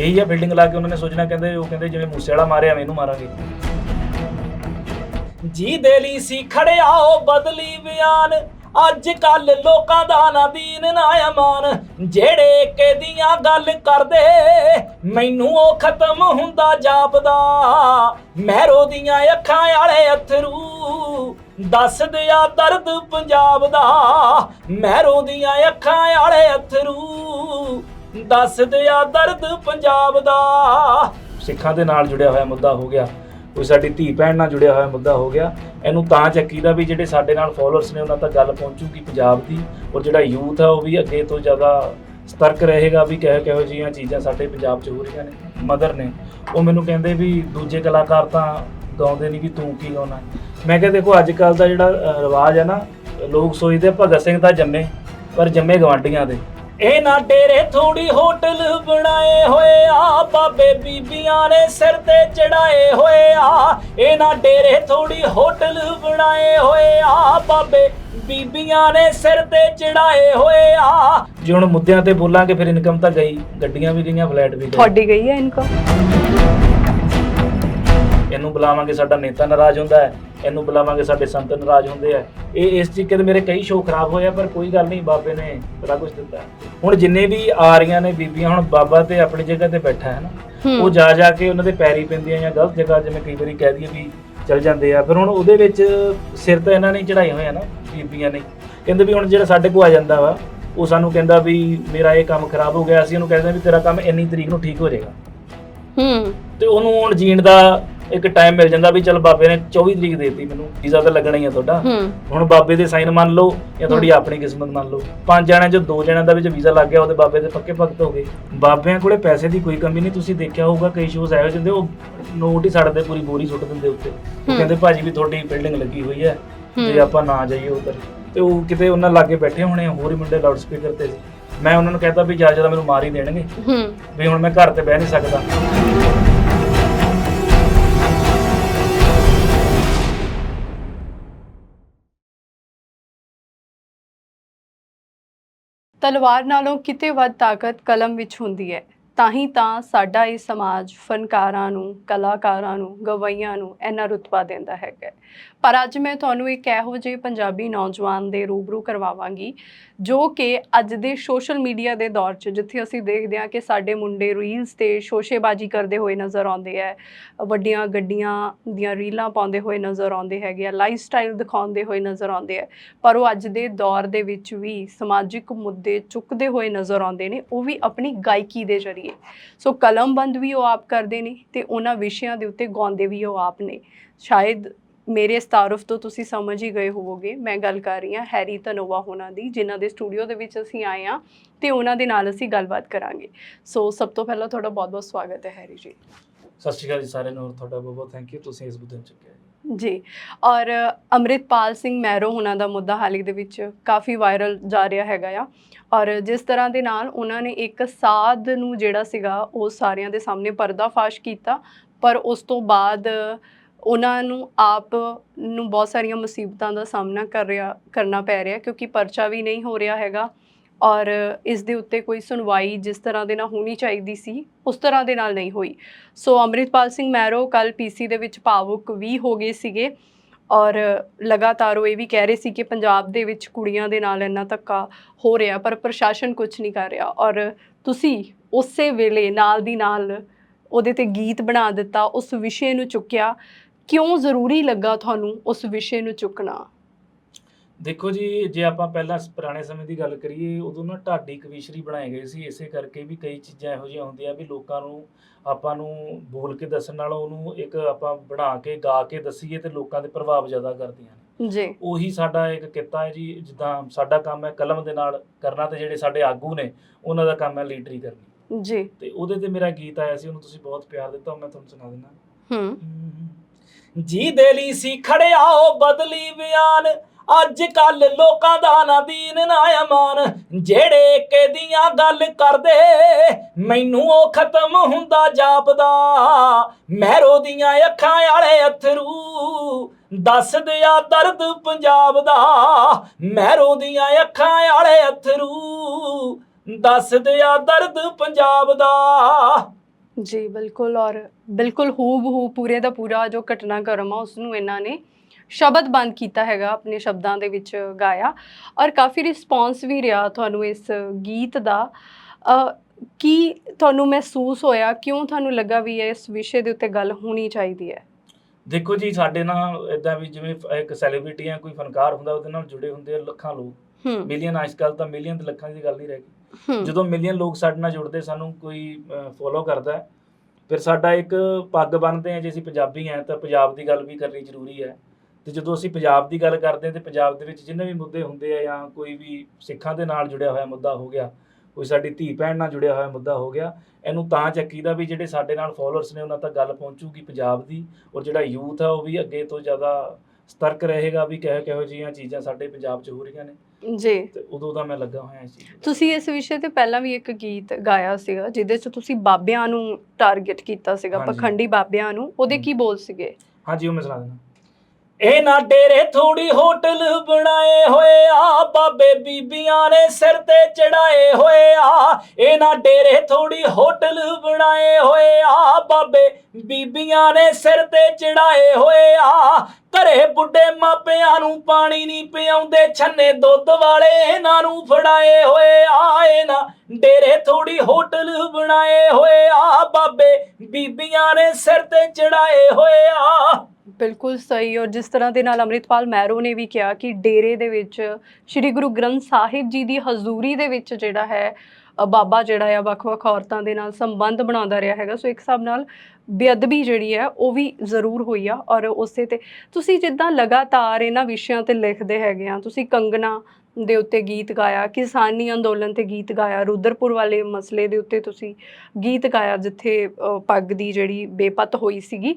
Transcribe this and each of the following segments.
ਇਹੀ ਆ ਬਿਲਡਿੰਗ ਲਾ ਕੇ ਉਹਨਾਂ ਨੇ ਸੋਚਣਾ, ਕਹਿੰਦੇ ਉਹ ਕਹਿੰਦੇ ਜਿਵੇਂ ਮੂਸੇ ਵਾਲਾ ਮਾਰਿਆ ਮੈਨੂੰ ਮਾਰਾਂਗੇ। ਜੀ ਦੇ ਲਈ ਸੀ ਖੜਿਆ ਉਹ ਬਦਲੀ ਬਿਆਨ। ਅੱਜ ਕੱਲ ਲੋਕਾਂ ਦਾ ਨਾ ਦੀਨ, ਨਾ ਅਮਾਨ। ਜਿਹੜੇ ਏਕੇ ਗੱਲ ਕਰਦੇ, ਮੈਨੂੰ ਉਹ ਖਤਮ ਹੁੰਦਾ ਜਾਪਦਾ। ਮਹਿਰੋ ਦੀਆਂ ਅੱਖਾਂ ਵਾਲੇ ਅਥਰੂ ਦੱਸ ਦਿਆ ਦਰਦ ਪੰਜਾਬ ਦਾ। ਮਹਿਰੋ ਦੀਆਂ ਅੱਖਾਂ ਵਾਲੇ ਅਥਰੂ ਦੱਸ ਦਿਆ ਦਰਦ ਪੰਜਾਬ ਦਾ। ਸਿੱਖਾਂ ਦੇ ਨਾਲ ਜੁੜਿਆ ਹੋਇਆ ਮੁੱਦਾ ਹੋ ਗਿਆ। ਕੋਈ ਸਾਡੀ ਧੀ ਭੈਣ ਨਾਲ ਜੁੜਿਆ ਹੋਇਆ ਮੁੱਦਾ ਹੋ ਗਿਆ। ਇਹਨੂੰ ਤਾਂ ਚੱਕੀਦਾ ਵੀ ਜਿਹੜੇ ਸਾਡੇ ਨਾਲ ਫਾਲੋਅਰਸ ਨੇ, ਉਹਨਾਂ ਤੱਕ ਗੱਲ ਪਹੁੰਚੂਗੀ ਪੰਜਾਬ ਦੀ। ਔਰ ਜਿਹੜਾ ਯੂਥ ਆ, ਉਹ ਵੀ ਅੱਗੇ ਤੋਂ ਜ਼ਿਆਦਾ ਸਤਰਕ ਰਹੇਗਾ ਵੀ ਕਿਹੋ ਕਿਹੋ ਜਿਹੀਆਂ ਚੀਜ਼ਾਂ ਸਾਡੇ ਪੰਜਾਬ 'ਚ ਹੋ ਰਹੀਆਂ ਨੇ ਮਦਰ ਨੇ। ਉਹ ਮੈਨੂੰ ਕਹਿੰਦੇ ਵੀ ਦੂਜੇ ਕਲਾਕਾਰ ਤਾਂ ਗਾਉਂਦੇ ਨਹੀਂ ਵੀ ਤੂੰ ਕੀ ਗਾਉਣਾ। ਮੈਂ ਕਿਹਾ ਦੇਖੋ ਅੱਜ ਕੱਲ ਦਾ ਜਿਹੜਾ ਰਿਵਾਜ ਹੈ ਨਾ, ਲੋਕ ਸੋਚਦੇ ਭਗਤ ਸਿੰਘ ਤਾਂ ਜੰਮੇ, ਪਰ ਜੰਮੇ ਗਵਾਂਡੀਆਂ ਦੇ। ਇਹ ਨਾ ਡੇਰੇ ਥੋੜੀ ਹੋਟਲ ਬਣਾਏ ਹੋਏ ਆ ਬਾਬੇ ਬੀਬੀਆਂ ਨੇ ਸਿਰ ਤੇ ਚੜਾਏ ਹੋਏ ਆ। ਇਹ ਨਾ ਡੇਰੇ ਥੋੜੀ ਹੋਟਲ ਬਣਾਏ ਹੋਏ ਆ ਬਾਬੇ ਬੀਬੀਆਂ ਨੇ ਸਿਰ ਤੇ ਚੜਾਏ ਹੋਏ ਆ। ਜੇ ਹੁਣ ਮੁੱਦਿਆਂ ਤੇ ਬੋਲਾਂਗੇ ਫਿਰ ਇਨਕਮ ਤਾਂ ਗਈ ਗੱਡੀਆਂ ਵੀ ਗਈਆਂ ਫਲੈਟ ਵੀ ਗਏ। ਤੁਹਾਡੀ ਗਈ ਹੈ ਇਨਕਮ? ਇਹਨੂੰ ਬੁਲਾਵਾਂਗੇ ਸਾਡਾ ਨੇਤਾ ਨਾਰਾਜ਼ ਹੁੰਦਾ ਹੈ। ਇਹਨੂੰ ਬੁਲਾਵਾਂਗੇ ਸਾਡੇ ਸੰਤ ਨਾਰਾਜ਼ ਹੁੰਦੇ ਆ। ਇਹ ਇਸ ਤਰੀਕੇ ਦੇ ਮੇਰੇ ਕਈ ਸ਼ੋਅ ਖਰਾਬ ਹੋਏ ਆ ਪਰ ਕੋਈ ਗੱਲ ਨਹੀਂ ਬਾਬੇ ਨੇ ਬੜਾ ਕੁਝ ਦਿੱਤਾ। ਹੁਣ ਜਿੰਨੇ ਵੀ ਆ ਰਹੀਆਂ ਨੇ ਬੀਬੀਆਂ ਹੁਣ ਬਾਬਾ ਤੇ ਆਪਣੀ ਜਗ੍ਹਾ ਤੇ ਬੈਠਾ ਹੈ ਨਾ। ਉਹ ਜਾ ਜਾ ਕੇ ਉਹਨਾਂ ਦੇ ਪੈਰੀ ਪੈਂਦੀਆਂ ਜਾਂ ਗਲਤ ਜਗ੍ਹਾ ਜਿਵੇਂ ਕਈ ਵਾਰੀ ਕਹਿ ਦਈਏ ਵੀ ਚਲ ਜਾਂਦੇ ਆ। ਫਿਰ ਹੁਣ ਉਹਦੇ ਵਿੱਚ ਸਿਰ ਤਾਂ ਇਹਨਾਂ ਨੇ ਚੜਾਏ ਹੋਏ ਆ ਨਾ ਬੀਬੀਆਂ ਨੇ। ਕਹਿੰਦੇ ਵੀ ਹੁਣ ਜਿਹੜਾ ਸਾਡੇ ਕੋਲ ਆ ਜਾਂਦਾ ਵਾ ਉਹ ਸਾਨੂੰ ਕਹਿੰਦਾ ਵੀ ਮੇਰਾ ਇਹ ਕੰਮ ਖਰਾਬ ਹੋ ਗਿਆ ਅਸੀਂ ਉਹਨੂੰ ਕਹਿੰਦੇ ਵੀ ਤੇਰਾ ਕੰਮ ਇੰਨੀ ਤਰੀਕ ਨੂੰ ਠੀਕ ਹੋ ਜਾਏਗਾ। ਹੂੰ। ਤੇ ਉਹਨੂੰ ਹੁਣ ਜੀਣ ਦਾ ਇੱਕ ਟਾਈਮ ਮਿਲ ਜਾਂਦਾ ਵੀ ਚਲ ਬਾਬੇ ਨੇ 24 ਤਰੀਕ ਦੇਤੀ ਮੈਨੂੰ ਵੀਜ਼ਾ ਤਾਂ ਲੱਗਣਾ ਹੀ ਆ ਤੁਹਾਡਾ। ਹੂੰ। ਹੁਣ ਬਾਬੇ ਦੇ ਸਾਈਨ ਮੰਨ ਲਓ ਜਾਂ ਤੁਹਾਡੀ ਆਪਣੀ ਕਿਸਮਤ ਮੰਨ ਲਓ। ਪੰਜ ਜਣਿਆਂ ਚੋਂ ਦੋ ਜਣਿਆਂ ਦਾ ਵਿੱਚ ਵੀਜ਼ਾ ਲੱਗ ਗਿਆ ਉਹਦੇ ਬਾਬੇ ਦੇ ਪੱਕੇ ਭਗਤ ਹੋ ਗਏ। ਬਾਬਿਆਂ ਕੋਲੇ ਪੈਸੇ ਦੀ ਕੋਈ ਕਮੀ ਨਹੀਂ ਤੁਸੀਂ ਦੇਖਿਆ ਹੋਊਗਾ ਕਈ ਸ਼ੋਜ਼ ਜਿਹੇ ਹੁੰਦੇ ਉਹ ਨੋਟ ਹੀ ਸੜਦੇ ਪੂਰੀ ਬੋਰੀ ਸੁੱਟ ਦਿੰਦੇ ਉੱਤੇ। ਉਹ। ਕਹਿੰਦੇ ਭਾਜੀ ਵੀ ਤੁਹਾਡੀ ਬਿਲਡਿੰਗ ਲੱਗੀ ਹੋਈ ਹੈ ਜੇ। ਆਪਾਂ ਨਾ ਜਾਈਏ ਉਧਰ। ਤੇ ਉਹ ਕਿਤੇ ਉਹਨਾਂ ਲਾਗੇ ਬੈਠੇ ਹੋਣੇ ਹੋਰ ਹੀ ਮੁੰਡੇ ਲਾਊਡ ਸਪੀਕਰ ਤੇ। ਸੀ ਮੈਂ ਉਹਨਾਂ ਨੂੰ ਕਹਿੰਦਾ ਵੀ ਜਾ ਜਾ ਮੈਨੂੰ ਮਾਰ ਹੀ ਦੇਣਗੇ। ਹੂੰ। ਵੀ ਹੁਣ ਮੈਂ ਘਰ ਤੇ ਬਹਿ ਨਹੀਂ ਸਕਦਾ। ਤਲਵਾਰ ਨਾਲੋਂ ਕਿਤੇ ਵੱਧ ਤਾਕਤ ਕਲਮ ਵਿੱਚ ਹੁੰਦੀ ਹੈ। ਤਾਂ ਹੀ ਤਾਂ ਸਾਡਾ ਇਹ ਸਮਾਜ ਫਨਕਾਰਾਂ ਨੂੰ, ਕਲਾਕਾਰਾਂ ਨੂੰ ਗਵਈਆਂ ਨੂੰ ਇੰਨਾ ਰੁਤਬਾ ਦਿੰਦਾ ਹੈਗਾ ਪਰ ਅੱਜ ਮੈਂ ਤੁਹਾਨੂੰ ਇੱਕ ਇਹੋ ਜਿਹੇ ਪੰਜਾਬੀ ਨੌਜਵਾਨ ਦੇ ਰੂਬਰੂ ਕਰਵਾਵਾਂਗੀ, ਜੋ ਕਿ ਅੱਜ ਦੇ ਸੋਸ਼ਲ ਮੀਡੀਆ ਦੇ ਦੌਰ 'ਚ, ਜਿੱਥੇ ਅਸੀਂ ਦੇਖਦੇ ਹਾਂ ਕਿ ਸਾਡੇ ਮੁੰਡੇ ਰੀਲਸ ਤੇ ਸ਼ੋਸ਼ੇਬਾਜ਼ੀ ਕਰਦੇ ਹੋਏ ਨਜ਼ਰ ਆਉਂਦੇ ਆ ਵੱਡੀਆਂ ਗੱਡੀਆਂ ਦੀਆਂ ਰੀਲਾਂ ਪਾਉਂਦੇ ਹੋਏ ਨਜ਼ਰ ਆਉਂਦੇ ਹੈਗੇ ਆ ਲਾਈਫ ਸਟਾਈਲ ਦਿਖਾਉਂਦੇ ਹੋਏ ਨਜ਼ਰ ਆਉਂਦੇ ਆ ਪਰ ਉਹ ਅੱਜ ਦੇ ਦੌਰ ਦੇ ਵਿੱਚ ਵੀ ਸਮਾਜਿਕ ਮੁੱਦੇ ਚੁੱਕਦੇ ਹੋਏ ਨਜ਼ਰ ਆਉਂਦੇ ਨੇ, ਉਹ ਵੀ ਆਪਣੀ ਗਾਇਕੀ ਦੇ ਜ਼ਰੀਏ। ਸੋ ਕਲਮਬੰਦ ਵੀ ਉਹ ਆਪ ਕਰਦੇ ਨੇ ਤੇ ਉਹਨਾਂ ਵਿਸ਼ਿਆਂ ਦੇ ਉੱਤੇ ਗਾਉਂਦੇ ਵੀ ਉਹ ਆਪ ਨੇ। ਸ਼ਾਇਦ ਮੇਰੇ ਇਸ ਤਾਰਫ ਤੋਂ ਤੁਸੀਂ ਸਮਝ ਹੀ ਗਏ ਹੋਵੋਗੇ ਮੈਂ ਗੱਲ ਕਰ ਰਹੀ ਹਾਂ ਹੈਰੀ ਧਨੋਵਾ ਹੋਣਾ ਦੀ ਜਿਨ੍ਹਾਂ ਦੇ ਸਟੂਡੀਓ ਦੇ ਵਿੱਚ ਅਸੀਂ ਆਏ ਹਾਂ ਤੇ ਉਹਨਾਂ ਦੇ ਨਾਲ ਅਸੀਂ ਗੱਲਬਾਤ ਕਰਾਂਗੇ। ਸੋ ਸਭ ਤੋਂ ਪਹਿਲਾਂ ਤੁਹਾਡਾ ਬਹੁਤ-ਬਹੁਤ ਸਵਾਗਤ ਹੈ ਹੈਰੀ ਜੀ। ਸਤਿ ਸ਼੍ਰੀ ਅਕਾਲ ਜੀ ਸਾਰਿਆਂ ਨੂੰ ਤੁਹਾਡਾ ਬਹੁਤ ਬਹੁਤ ਥੈਂਕ ਯੂ ਤੁਸੀਂ ਇਸ ਮੁੱਦੇ ਨੂੰ ਚੁੱਕਿਆ ਜੀ। ਔਰ ਅੰਮ੍ਰਿਤਪਾਲ ਸਿੰਘ ਮੈਰੋ ਉਹਨਾਂ ਦਾ ਮੁੱਦਾ ਹਾਲ ਹੀ ਦੇ ਵਿੱਚ ਕਾਫੀ ਵਾਇਰਲ ਜਾ ਰਿਹਾ ਹੈਗਾ ਆ। ਔਰ ਜਿਸ ਤਰ੍ਹਾਂ ਦੇ ਨਾਲ ਉਹਨਾਂ ਨੇ ਇੱਕ ਸਾਧ ਨੂੰ ਜਿਹੜਾ ਸੀਗਾ ਉਹ ਸਾਰਿਆਂ ਦੇ ਸਾਹਮਣੇ ਪਰਦਾਫਾਸ਼ ਕੀਤਾ ਪਰ ਉਸ ਤੋਂ ਬਾਅਦ ਉਹਨਾਂ ਨੂੰ ਆਪ ਨੂੰ ਬਹੁਤ ਸਾਰੀਆਂ ਮੁਸੀਬਤਾਂ ਦਾ ਸਾਹਮਣਾ ਕਰ ਰਿਹਾ, ਕਰਨਾ ਪੈ ਰਿਹਾ ਕਿਉਂਕਿ ਪਰਚਾ ਵੀ ਨਹੀਂ ਹੋ ਰਿਹਾ ਹੈਗਾ ਔਰ ਇਸ ਦੇ ਉੱਤੇ ਕੋਈ ਸੁਣਵਾਈ ਜਿਸ ਤਰ੍ਹਾਂ ਦੇ ਨਾਲ ਹੋਣੀ ਚਾਹੀਦੀ ਸੀ, ਉਸ ਤਰ੍ਹਾਂ ਦੇ ਨਾਲ ਨਹੀਂ ਹੋਈ। ਸੋ ਅੰਮ੍ਰਿਤਪਾਲ ਸਿੰਘ ਮੈਰੋ ਕੱਲ ਪੀਸੀ ਦੇ ਵਿੱਚ ਭਾਵੁਕ ਵੀ ਹੋ ਗਏ ਸੀਗੇ ਔਰ ਲਗਾਤਾਰ ਉਹ ਇਹ ਵੀ ਕਹਿ ਰਹੇ ਸੀ ਕਿ ਪੰਜਾਬ ਦੇ ਵਿੱਚ ਕੁੜੀਆਂ ਦੇ ਨਾਲ ਇੰਨਾ ਧੱਕਾ ਹੋ ਰਿਹਾ ਪਰ ਪ੍ਰਸ਼ਾਸਨ ਕੁਝ ਨਹੀਂ ਕਰ ਰਿਹਾ ਔਰ ਤੁਸੀਂ ਉਸੇ ਵੇਲੇ ਨਾਲ ਦੀ ਨਾਲ ਉਹਦੇ ਤੇ ਗੀਤ ਬਣਾ ਦਿੱਤਾ, ਉਸ ਵਿਸ਼ੇ ਨੂੰ ਚੁੱਕਿਆ ਕਿਉਂ ਜ਼ਰੂਰੀ ਲੱਗਾ ਤੁਹਾਨੂੰ ਉਸ ਵਿਸ਼ੇ ਨੂੰ ਚੁੱਕਣਾ? ਦੇਖੋ ਜੀ ਜੇ ਆਪਾਂ ਪਹਿਲਾਂ ਪੁਰਾਣੇ ਸਮੇਂ ਦੀ ਗੱਲ ਕਰੀਏ ਉਦੋਂ ਨਾ ਢਾਡੀ ਕਵੀਸ਼ਰੀ ਬਣਾਏ ਗਏ ਸੀ ਇਸੇ ਕਰਕੇ ਵੀ ਕਈ ਚੀਜ਼ਾਂ ਇਹੋ ਜਿਹੀਆਂ ਹੁੰਦੀਆਂ ਵੀ ਲੋਕਾਂ ਨੂੰ ਆਪਾਂ ਨੂੰ ਬੋਲ ਕੇ ਦੱਸਣ ਨਾਲੋਂ ਉਹਨੂੰ ਇੱਕ ਆਪਾਂ ਬਣਾ ਕੇ ਗਾ ਕੇ ਦਸੀਏ ਤੇ ਲੋਕਾਂ ਦੇ ਪ੍ਰਭਾਵ ਜ਼ਿਆਦਾ ਕਰਦੀਆਂ ਨੇ। ਜੀ। ਉਹੀ ਸਾਡਾ ਇੱਕ ਕਿੱਤਾ ਹੈ ਜੀ ਜਿੱਦਾਂ ਸਾਡਾ ਕੰਮ ਹੈ ਕਲਮ ਦੇ ਨਾਲ ਕਰਨਾ ਤੇ ਜਿਹੜੇ ਸਾਡੇ ਆਗੂ ਨੇ ਉਹਨਾਂ ਦਾ ਕੰਮ ਹੈ ਲੀਡਰੀ ਕਰਨੀ। ਜੀ। ਤੇ ਉਹਦੇ ਤੇ ਮੇਰਾ ਗੀਤ ਆਇਆ ਸੀ ਉਹਨੂੰ ਤੁਸੀਂ ਬਹੁਤ ਪਿਆਰ ਦਿੱਤਾ ਮੈਂ ਤੁਹਾਨੂੰ ਸੁਣਾ ਦਿੰਦਾ। ਹੂੰ। ਜੀ ਦੇ ਲਈ ਸੀ ਖੜਿਆ ਉਹ ਬਦਲੀ ਬਿਆਨ। ਅੱਜ ਕੱਲ ਲੋਕਾਂ ਦਾ ਨਾ ਦੀਨ ਨਾ ਅਮਾਨ। ਜਿਹੜੇ ਏਕੇ ਦੀਆਂ ਗੱਲ ਕਰਦੇ, ਮੈਨੂੰ ਉਹ ਖਤਮ ਹੁੰਦਾ ਜਾਪਦਾ। ਮਹਿਰੋ ਦੀਆਂ ਅੱਖਾਂ ਵਾਲੇ ਅਥਰੂ ਦੱਸ ਦਿਆ ਦਰਦ ਪੰਜਾਬ ਦਾ। ਮਹਿਰੋ ਦੀਆਂ ਅੱਖਾਂ ਵਾਲੇ ਅਥਰੂ ਦੱਸ ਦਿਆ ਦਰਦ ਪੰਜਾਬ ਦਾ। ਜੀ ਬਿਲਕੁਲ ਔਰ ਬਿਲਕੁਲ ਹੂਬ ਹੂ ਪੂਰੇ ਦਾ ਪੂਰਾ ਜੋ ਘਟਨਾਕ੍ਰਮ ਆ ਉਸ ਨੂੰ ਇਹਨਾਂ ਨੇ ਸ਼ਬਦ ਬੰਦ ਕੀਤਾ ਹੈਗਾ ਆਪਣੇ ਸ਼ਬਦਾਂ ਦੇ ਵਿੱਚ ਗਾਇਆ ਔਰ ਕਾਫੀ ਰਿਸਪੌਂਸ ਵੀ ਰਿਹਾ ਤੁਹਾਨੂੰ ਇਸ ਗੀਤ ਦਾ। ਕੀ ਤੁਹਾਨੂੰ ਮਹਿਸੂਸ ਹੋਇਆ? ਕਿਉਂ ਤੁਹਾਨੂੰ ਲੱਗਾ ਵੀ ਇਸ ਵਿਸ਼ੇ ਦੇ ਉੱਤੇ ਗੱਲ ਹੋਣੀ ਚਾਹੀਦੀ ਹੈ? ਦੇਖੋ ਜੀ ਸਾਡੇ ਨਾਲ ਇਦਾਂ ਵੀ ਜਿਵੇਂ ਇੱਕ ਸੈਲੀਬ੍ਰਿਟੀ ਆ ਕੋਈ ਫਨਕਾਰ ਹੁੰਦਾ ਉਹਦੇ ਨਾਲ ਜੁੜੇ ਹੁੰਦੇ ਆ ਲੱਖਾਂ ਲੋਕ। ਮਿਲੀਅਨ ਅੱਜ ਕੱਲ੍ਹ ਤਾਂ ਮਿਲੀਅਨ ਤੇ ਲੱਖਾਂ ਦੀ ਗੱਲ ਨਹੀਂ ਰਹਿ ਗਈ। ਜਦੋਂ ਮਿਲੀਅਨ ਲੋਕ ਸਾਡੇ ਨਾਲ ਜੁੜਦੇ ਸਾਨੂੰ ਕੋਈ ਫੋਲੋ ਕਰਦਾ ਹੈ, ਫਿਰ ਸਾਡਾ ਇੱਕ ਪੱਗ ਬੰਨਦੇ ਆ ਜੇ ਅਸੀਂ ਪੰਜਾਬੀ ਆ ਤਾਂ ਪੰਜਾਬ ਦੀ ਗੱਲ ਵੀ ਕਰਨੀ ਜ਼ਰੂਰੀ ਹੈ। ਤੇ ਜਦੋਂ ਅਸੀਂ ਪੰਜਾਬ ਦੀ ਗੱਲ ਕਰਦੇ ਹਾਂ ਤੇ ਪੰਜਾਬ ਦੇ ਵਿੱਚ ਜਿੰਨੇ ਵੀ ਮੁੱਦੇ ਹੁੰਦੇ ਆ ਜਾਂ ਕੋਈ ਵੀ ਸਿੱਖਾਂ ਦੇ ਨਾਲ ਜੁੜਿਆ ਹੋਇਆ ਮੁੱਦਾ ਹੋ ਗਿਆ ਕੋਈ ਸਾਡੀ ਧੀ ਭੈਣ ਨਾਲ ਜੁੜਿਆ ਹੋਇਆ ਮੁੱਦਾ ਹੋ ਗਿਆ ਇਹਨੂੰ ਤਾਂ ਚੱਕੀਦਾ ਵੀ ਜਿਹੜੇ ਸਾਡੇ ਨਾਲ ਫੋਲੋਅਰਸ ਨੇ ਉਹਨਾਂ ਤੱਕ ਗੱਲ ਪਹੁੰਚੂਗੀ ਪੰਜਾਬ ਦੀ ਔਰ ਜਿਹੜਾ ਯੂਥ ਆ ਉਹ ਵੀ ਅੱਗੇ ਤੋਂ ਜ਼ਿਆਦਾ ਸਤਰਕ ਰਹੇਗਾ ਵੀ ਕਿਹੋ ਕਿਹੋ ਜਿਹੀਆਂ ਚੀਜ਼ਾਂ ਸਾਡੇ ਪੰਜਾਬ 'ਚ ਹੋ ਰਹੀਆਂ ਨੇ ਜੀ ਤੇ ਉਦੋਂ ਦਾ ਮੈਂ ਲੱਗਾ ਹੋਇਆ ਇਸ ਚੀਜ਼। ਤੁਸੀਂ ਇਸ ਵਿਸ਼ੇ ਤੇ ਪਹਿਲਾਂ ਵੀ ਇੱਕ ਗੀਤ ਗਾਇਆ ਸੀਗਾ ਜਿਹਦੇ 'ਚ ਤੁਸੀਂ ਬਾਬਿਆਂ ਨੂੰ ਟਾਰਗੇਟ ਕੀਤਾ ਸੀਗਾ ਹਾਂਜੀ। ਪਖੰਡੀ ਬਾਬਿਆਂ ਨੂੰ ਉਹਦੇ ਕੀ। ਬੋਲ ਸੀਗੇ ਹਾਂਜੀ ਉਹ ਮੈਂ ਸੁਣਾ ਦਿੰਦਾ ਇਹ ਨਾ ਡੇਰੇ ਥੋੜੀ ਹੋਟਲ ਬਣਾਏ ਹੋਏ ਆ, ਬਾਬੇ ਬੀਬੀਆਂ ਨੇ ਸਿਰ ਤੇ ਚੜਾਏ ਹੋਏ ਆ। ਇਹ ਨਾ ਡੇਰੇ ਥੋੜੀ ਹੋਟਲ ਬਣਾਏ ਹੋਏ ਆ, ਬਾਬੇ ਬੀਬੀਆਂ ਨੇ ਸਿਰ ਤੇ ਚੜਾਏ ਹੋਏ ਆ। ਘਰੇ ਬੁੱਢੇ ਮਾਪਿਆਂ ਨੂੰ ਪਾਣੀ ਨਹੀਂ ਪਿਆਉਂਦੇ, ਛੰਨੇ ਦੁੱਧ ਵਾਲੇ ਇਹਨਾਂ ਨੂੰ ਫੜਾਏ ਹੋਏ ਆ। ਇਹ ਨਾ ਡੇਰੇ ਥੋੜੀ ਹੋਟਲ ਬਣਾਏ ਹੋਏ ਆ, ਬਾਬੇ ਬੀਬੀਆਂ ਨੇ ਸਿਰ ਤੇ ਚੜਾਏ ਹੋਏ ਆ। ਬਿਲਕੁਲ ਸਹੀ ਔਰ ਜਿਸ ਤਰ੍ਹਾਂ ਦੇ ਨਾਲ ਅੰਮ੍ਰਿਤਪਾਲ ਮਹਿਰੋ ਨੇ ਵੀ ਕਿਹਾ ਕਿ ਡੇਰੇ ਦੇ ਵਿੱਚ ਸ੍ਰੀ ਗੁਰੂ ਗ੍ਰੰਥ ਸਾਹਿਬ ਜੀ ਦੀ ਹਜ਼ੂਰੀ ਦੇ ਵਿੱਚ ਜਿਹੜਾ ਹੈ ਬਾਬਾ ਜਿਹੜਾ ਆ, ਵੱਖ-ਵੱਖ ਔਰਤਾਂ ਦੇ ਨਾਲ ਸੰਬੰਧ ਬਣਾਉਂਦਾ ਰਿਹਾ ਹੈਗਾ। ਸੋ ਇੱਕ ਹਿਸਾਬ ਨਾਲ ਬੇਅਦਬੀ ਜਿਹੜੀ ਹੈ, ਉਹ ਵੀ ਜ਼ਰੂਰ ਹੋਈ ਆ ਔਰ ਉਸੇ ਤੇ ਤੁਸੀਂ ਜਿੱਦਾਂ ਲਗਾਤਾਰ ਇਹਨਾਂ ਵਿਸ਼ਿਆਂ ਤੇ ਲਿਖਦੇ ਹੈਗੇ ਆ, ਤੁਸੀਂ ਕੰਗਣਾ ਦੇ ਉੱਤੇ ਗੀਤ ਗਾਇਆ, ਕਿਸਾਨੀ ਅੰਦੋਲਨ ਤੇ ਗੀਤ ਗਾਇਆ, ਰੁਦਰਪੁਰ ਵਾਲੇ ਮਸਲੇ ਦੇ ਉੱਤੇ ਤੁਸੀਂ ਗੀਤ ਗਾਇਆ, ਜਿੱਥੇ ਪੱਗ ਦੀ ਜਿਹੜੀ ਬੇਪਤ ਹੋਈ ਸੀਗੀ।